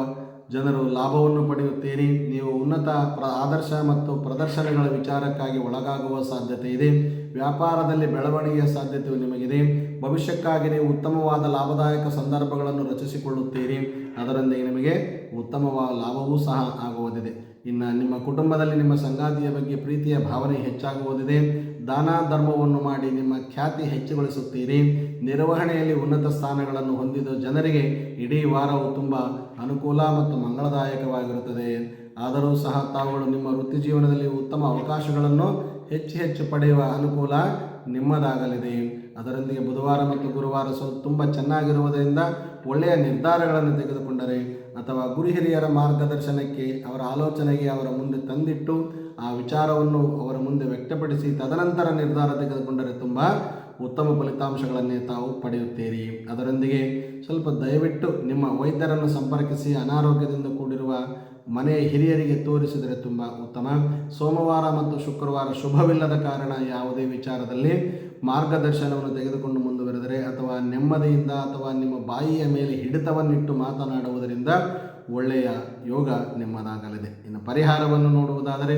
ಜನರು ಲಾಭವನ್ನು ಪಡೆಯುತ್ತೀರಿ. ನೀವು ಉನ್ನತ ಪ್ರ, ಆದರ್ಶ ಮತ್ತು ಪ್ರದರ್ಶನಗಳ ವಿಚಾರಕ್ಕಾಗಿ ಒಳಗಾಗುವ ಸಾಧ್ಯತೆ ಇದೆ ವ್ಯಾಪಾರದಲ್ಲಿ ಬೆಳವಣಿಗೆಯ ಸಾಧ್ಯತೆಯು ನಿಮಗಿದೆ. ಭವಿಷ್ಯಕ್ಕಾಗಿ ನೀವು ಉತ್ತಮವಾದ ಲಾಭದಾಯಕ ಸಂದರ್ಭಗಳನ್ನು ರಚಿಸಿಕೊಳ್ಳುತ್ತೀರಿ. ಅದರೊಂದಿಗೆ ನಿಮಗೆ ಉತ್ತಮವಾದ ಲಾಭವೂ ಸಹ ಆಗುವುದಿದೆ. ಇನ್ನು ನಿಮ್ಮ ಕುಟುಂಬದಲ್ಲಿ ನಿಮ್ಮ ಸಂಗಾತಿಯ ಬಗ್ಗೆ ಪ್ರೀತಿಯ ಭಾವನೆ ಹೆಚ್ಚಾಗುವುದಿದೆ. ದಾನ ಧರ್ಮವನ್ನು ಮಾಡಿ ನಿಮ್ಮ ಖ್ಯಾತಿ ಹೆಚ್ಚುಗೊಳಿಸುತ್ತೀರಿ. ನಿರ್ವಹಣೆಯಲ್ಲಿ ಉನ್ನತ ಸ್ಥಾನಗಳನ್ನು ಹೊಂದಿದ ಜನರಿಗೆ ಇಡೀ ವಾರವು ತುಂಬ ಅನುಕೂಲ ಮತ್ತು ಮಂಗಳದಾಯಕವಾಗಿರುತ್ತದೆ. ಆದರೂ ಸಹ ತಾವುಗಳು ನಿಮ್ಮ ವೃತ್ತಿ ಜೀವನದಲ್ಲಿ ಉತ್ತಮ ಅವಕಾಶಗಳನ್ನು ಹೆಚ್ಚು ಹೆಚ್ಚು ಪಡೆಯುವ ಅನುಕೂಲ ನಿಮ್ಮದಾಗಲಿದೆ. ಅದರೊಂದಿಗೆ ಬುಧವಾರ ಮತ್ತು ಗುರುವಾರ ಸ್ವಲ್ಪ ತುಂಬ ಚೆನ್ನಾಗಿರುವುದರಿಂದ ಒಳ್ಳೆಯ ನಿರ್ಧಾರಗಳನ್ನು ತೆಗೆದುಕೊಂಡರೆ ಅಥವಾ ಗುರು ಹಿರಿಯರ ಮಾರ್ಗದರ್ಶನಕ್ಕೆ ಅವರ ಆಲೋಚನೆಗೆ ಅವರ ಮುಂದೆ ತಂದಿಟ್ಟು ಆ ವಿಚಾರವನ್ನು ಅವರ ಮುಂದೆ ವ್ಯಕ್ತಪಡಿಸಿ ತದನಂತರ ನಿರ್ಧಾರ ತೆಗೆದುಕೊಂಡರೆ ತುಂಬ ಉತ್ತಮ ಫಲಿತಾಂಶಗಳನ್ನೇ ತಾವು ಪಡೆಯುತ್ತೀರಿ. ಅದರೊಂದಿಗೆ ಸ್ವಲ್ಪ ದಯವಿಟ್ಟು ನಿಮ್ಮ ವೈದ್ಯರನ್ನು ಸಂಪರ್ಕಿಸಿ ಅನಾರೋಗ್ಯದಿಂದ ಕೂಡಿರುವ ಮನೆಯ ಹಿರಿಯರಿಗೆ ತೋರಿಸಿದರೆ ತುಂಬ ಉತ್ತಮ. ಸೋಮವಾರ ಮತ್ತು ಶುಕ್ರವಾರ ಶುಭವಿಲ್ಲದ ಕಾರಣ ಯಾವುದೇ ವಿಚಾರದಲ್ಲಿ ಮಾರ್ಗದರ್ಶನವನ್ನು ತೆಗೆದುಕೊಂಡು ಮುಂದುವರೆದರೆ ಅಥವಾ ನೆಮ್ಮದಿಯಿಂದ ಅಥವಾ ನಿಮ್ಮ ಬಾಯಿಯ ಮೇಲೆ ಹಿಡಿತವನ್ನಿಟ್ಟು ಮಾತನಾಡುವುದರಿಂದ ಒಳ್ಳೆಯ ಯೋಗ ನಿಮ್ಮದಾಗಲಿದೆ. ಇನ್ನು ಪರಿಹಾರವನ್ನು ನೋಡುವುದಾದರೆ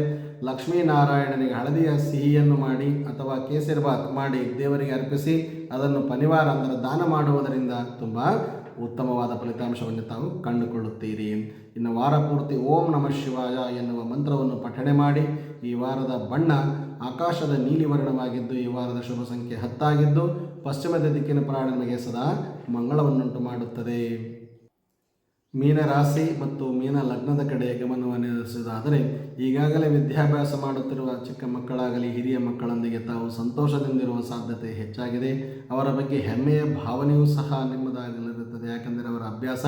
ಲಕ್ಷ್ಮೀನಾರಾಯಣನಿಗೆ ಹಳದಿಯ ಸಿಹಿಯನ್ನು ಮಾಡಿ ಅಥವಾ ಕೇಸರಿಬಾತ್ ಮಾಡಿ ದೇವರಿಗೆ ಅರ್ಪಿಸಿ ಅದನ್ನು ಪನಿವಾರ ಅಂದರೆ ದಾನ ಮಾಡುವುದರಿಂದ ತುಂಬ ಉತ್ತಮವಾದ ಫಲಿತಾಂಶವನ್ನು ತಾವು ಕಂಡುಕೊಳ್ಳುತ್ತೀರಿ. ಇನ್ನು ವಾರ ಪೂರ್ತಿ ಓಂ ನಮಃ ಶಿವಾಯ ಎನ್ನುವ ಮಂತ್ರವನ್ನು ಪಠಣೆ ಮಾಡಿ ಈ ವಾರದ ಬಣ್ಣ ಆಕಾಶದ ನೀಲಿ ವರ್ಣವಾಗಿದ್ದು ಈ ವಾರದ ಶುಭ ಸಂಖ್ಯೆ ಹತ್ತಾಗಿದ್ದು ಪಶ್ಚಿಮದ ದಿಕ್ಕಿನ ಪ್ರಾಣ ನಮಗೆ ಸದಾ ಮಂಗಳವನ್ನುಂಟು ಮಾಡುತ್ತದೆ. ಮೀನರಾಶಿ ಮತ್ತು ಮೀನ ಲಗ್ನದ ಕಡೆ ಗಮನವನ್ನು ಹರಿಸುವುದಾದರೆ ಈಗಾಗಲೇ ವಿದ್ಯಾಭ್ಯಾಸ ಮಾಡುತ್ತಿರುವ ಚಿಕ್ಕ ಮಕ್ಕಳಾಗಲಿ ಹಿರಿಯ ಮಕ್ಕಳೊಂದಿಗೆ ತಾವು ಸಂತೋಷದಿಂದಿರುವ ಸಾಧ್ಯತೆ ಹೆಚ್ಚಾಗಿದೆ. ಅವರ ಬಗ್ಗೆ ಹೆಮ್ಮೆಯ ಭಾವನೆಯೂ ಸಹ ನಿಮ್ಮದಾಗಲಿರುತ್ತದೆ. ಯಾಕೆಂದರೆ ಅವರ ಅಭ್ಯಾಸ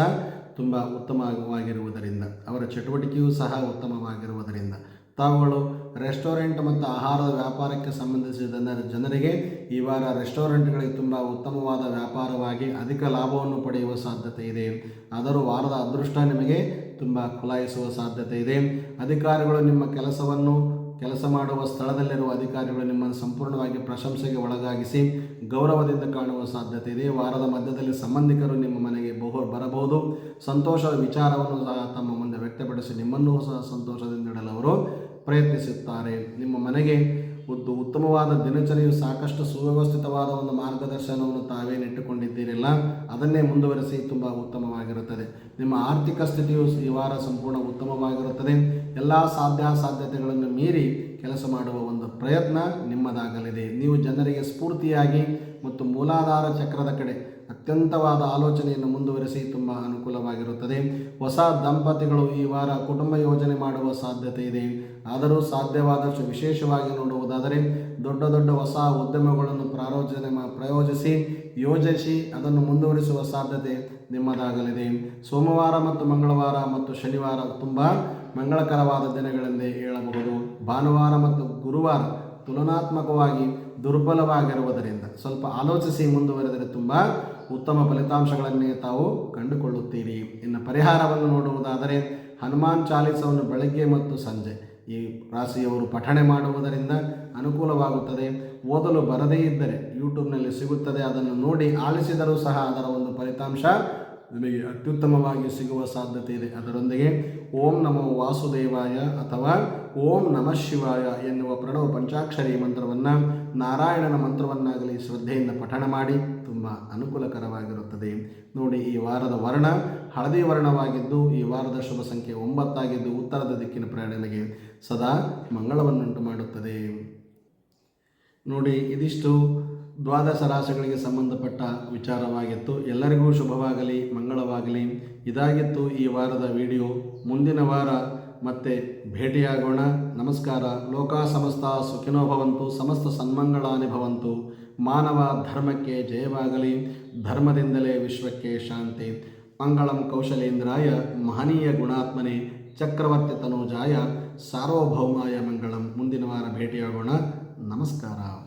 ತುಂಬ ಉತ್ತಮವಾಗಿರುವುದರಿಂದ, ಅವರ ಚಟುವಟಿಕೆಯೂ ಸಹ ಉತ್ತಮವಾಗಿರುವುದರಿಂದ. ತಾವುಗಳು ರೆಸ್ಟೋರೆಂಟ್ ಮತ್ತು ಆಹಾರದ ವ್ಯಾಪಾರಕ್ಕೆ ಸಂಬಂಧಿಸಿದ ಜನರಿಗೆ ಈ ವಾರ ರೆಸ್ಟೋರೆಂಟ್ಗಳಿಗೆ ತುಂಬ ಉತ್ತಮವಾದ ವ್ಯಾಪಾರವಾಗಿ ಅಧಿಕ ಲಾಭವನ್ನು ಪಡೆಯುವ ಸಾಧ್ಯತೆ ಇದೆ. ಆದರೂ ವಾರದ ಅದೃಷ್ಟ ನಿಮಗೆ ತುಂಬ ಖುಲಾಯಿಸುವ ಸಾಧ್ಯತೆ ಇದೆ. ಅಧಿಕಾರಿಗಳು ನಿಮ್ಮ ಕೆಲಸವನ್ನು ಕೆಲಸ ಮಾಡುವ ಸ್ಥಳದಲ್ಲಿರುವ ಅಧಿಕಾರಿಗಳು ನಿಮ್ಮನ್ನು ಸಂಪೂರ್ಣವಾಗಿ ಪ್ರಶಂಸೆಗೆ ಒಳಗಾಗಿಸಿ ಗೌರವದಿಂದ ಕಾಣುವ ಸಾಧ್ಯತೆ ಇದೆ. ವಾರದ ಮಧ್ಯದಲ್ಲಿ ಸಂಬಂಧಿಕರು ನಿಮ್ಮ ಮನೆಗೆ ಬಹು ಬರಬಹುದು. ಸಂತೋಷದ ವಿಚಾರವನ್ನು ಸಹ ತಮ್ಮ ಮುಂದೆ ವ್ಯಕ್ತಪಡಿಸಿ ನಿಮ್ಮನ್ನು ಸಹ ಸಂತೋಷದಿಂದ ಇಡಲು ಅವರು ಪ್ರಯತ್ನಿಸುತ್ತಾರೆ. ನಿಮ್ಮ ಮನೆಗೆ ಒಂದು ಉತ್ತಮವಾದ ದಿನಚರಿಯು ಸಾಕಷ್ಟು ಸುವ್ಯವಸ್ಥಿತವಾದ ಒಂದು ಮಾರ್ಗದರ್ಶನವನ್ನು ತಾವೇ ತಾವೇನಿಟ್ಟುಕೊಂಡಿದ್ದೀರಲ್ಲ ಅದನ್ನೇ ಮುಂದುವರಿಸಿ ತುಂಬ ಉತ್ತಮವಾಗಿರುತ್ತದೆ. ನಿಮ್ಮ ಆರ್ಥಿಕ ಸ್ಥಿತಿಯು ಈ ವಾರ ಸಂಪೂರ್ಣ ಉತ್ತಮವಾಗಿರುತ್ತದೆ. ಎಲ್ಲ ಸಾಧ್ಯಾಸಾಧ್ಯತೆಗಳನ್ನು ಮೀರಿ ಕೆಲಸ ಮಾಡುವ ಒಂದು ಪ್ರಯತ್ನ ನಿಮ್ಮದಾಗಲಿದೆ. ನೀವು ಜನರಿಗೆ ಸ್ಫೂರ್ತಿಯಾಗಿ ಮತ್ತು ಮೂಲಾಧಾರ ಚಕ್ರದ ಕಡೆ ಅತ್ಯಂತವಾದ ಆಲೋಚನೆಯನ್ನು ಮುಂದುವರೆಸಿ ತುಂಬ ಅನುಕೂಲವಾಗಿರುತ್ತದೆ. ಹೊಸ ದಂಪತಿಗಳು ಈ ವಾರ ಕುಟುಂಬ ಯೋಜನೆ ಮಾಡುವ ಸಾಧ್ಯತೆ ಇದೆ. ಆದರೂ ಸಾಧ್ಯವಾದಷ್ಟು ವಿಶೇಷವಾಗಿ ನೋಡುವುದಾದರೆ ದೊಡ್ಡ ದೊಡ್ಡ ಹೊಸ ಉದ್ಯಮಗಳನ್ನು ಪ್ರಾರೋಜನೆ ಪ್ರಯೋಜಿಸಿ ಯೋಜಿಸಿ ಅದನ್ನು ಮುಂದುವರಿಸುವ ಸಾಧ್ಯತೆ ನಿಮ್ಮದಾಗಲಿದೆ. ಸೋಮವಾರ ಮತ್ತು ಮಂಗಳವಾರ ಮತ್ತು ಶನಿವಾರ ತುಂಬ ಮಂಗಳಕರವಾದ ದಿನಗಳೆಂದೇ ಹೇಳಬಹುದು. ಭಾನುವಾರ ಮತ್ತು ಗುರುವಾರ ತುಲನಾತ್ಮಕವಾಗಿ ದುರ್ಬಲವಾಗಿರುವುದರಿಂದ ಸ್ವಲ್ಪ ಆಲೋಚಿಸಿ ಮುಂದುವರೆದರೆ ತುಂಬ ಉತ್ತಮ ಫಲಿತಾಂಶಗಳನ್ನೇ ತಾವು ಕಂಡುಕೊಳ್ಳುತ್ತೀರಿ. ಇನ್ನು ಪರಿಹಾರವನ್ನು ನೋಡುವುದಾದರೆ ಹನುಮಾನ್ ಚಾಲಿಸವನ್ನು ಬೆಳಗ್ಗೆ ಮತ್ತು ಸಂಜೆ ಈ ರಾಶಿಯವರು ಪಠಣೆ ಮಾಡುವುದರಿಂದ ಅನುಕೂಲವಾಗುತ್ತದೆ. ಓದಲು ಬರದೇ ಇದ್ದರೆ ಯೂಟ್ಯೂಬ್ನಲ್ಲಿ ಸಿಗುತ್ತದೆ. ಅದನ್ನು ನೋಡಿ ಆಲಿಸಿದರೂ ಸಹ ಅದರ ಒಂದು ಫಲಿತಾಂಶ ನಿಮಗೆ ಅತ್ಯುತ್ತಮವಾಗಿ ಸಿಗುವ ಸಾಧ್ಯತೆ ಇದೆ. ಅದರೊಂದಿಗೆ ಓಂ ನಮೋ ವಾಸುದೇವಾಯ ಅಥವಾ ಓಂ ನಮಃ ಶಿವಾಯ ಎನ್ನುವ ಪ್ರಣವ ಪಂಚಾಕ್ಷರಿ ಮಂತ್ರವನ್ನು ನಾರಾಯಣನ ಮಂತ್ರವನ್ನಾಗಲಿ ಶ್ರದ್ಧೆಯಿಂದ ಪಠಣ ಮಾಡಿ ತುಂಬ ಅನುಕೂಲಕರವಾಗಿರುತ್ತದೆ. ನೋಡಿ, ಈ ವಾರದ ವರ್ಣ ಹಳದಿ ವರ್ಣವಾಗಿದ್ದು, ಈ ವಾರದ ಶುಭ ಸಂಖ್ಯೆ ಒಂಬತ್ತಾಗಿದ್ದು ಉತ್ತರದ ದಿಕ್ಕಿನ ಪ್ರಾಣನೆಗೆ ಸದಾ ಮಂಗಳವನ್ನುಂಟು ಮಾಡುತ್ತದೆ. ನೋಡಿ, ಇದಿಷ್ಟು ದ್ವಾದಶ ರಾಶಿಗಳಿಗೆ ಸಂಬಂಧಪಟ್ಟ ವಿಚಾರವಾಗಿತ್ತು. ಎಲ್ಲರಿಗೂ ಶುಭವಾಗಲಿ, ಮಂಗಳವಾಗಲಿ. ಇದಾಗಿತ್ತು ಈ ವಾರದ ವಿಡಿಯೋ. ಮುಂದಿನ ವಾರ ಮತ್ತೆ ಭೇಟಿಯಾಗೋಣ. ನಮಸ್ಕಾರ. ಲೋಕ ಸಮಸ್ತ ಸುಖಿನೋ ಭವಂತು. ಸಮಸ್ತ ಸನ್ಮಂಗಳಾನಿ ಭವಂತು. ಮಾನವ ಧರ್ಮಕ್ಕೆ ಜಯವಾಗಲಿ. ಧರ್ಮದಿಂದಲೇ ವಿಶ್ವಕ್ಕೆ ಶಾಂತಿ. ಮಂಗಳಂ ಕೌಶಲೇಂದ್ರಾಯ ಮಹನೀಯ ಗುಣಾತ್ಮನೆ ಚಕ್ರವರ್ತಿ ತನೂಜಾಯ ಸಾರ್ವಭೌಮಾಯ ಮಂಗಳಂ. ಮುಂದಿನ ವಾರ ಭೇಟಿಯಾಗೋಣ. ನಮಸ್ಕಾರ.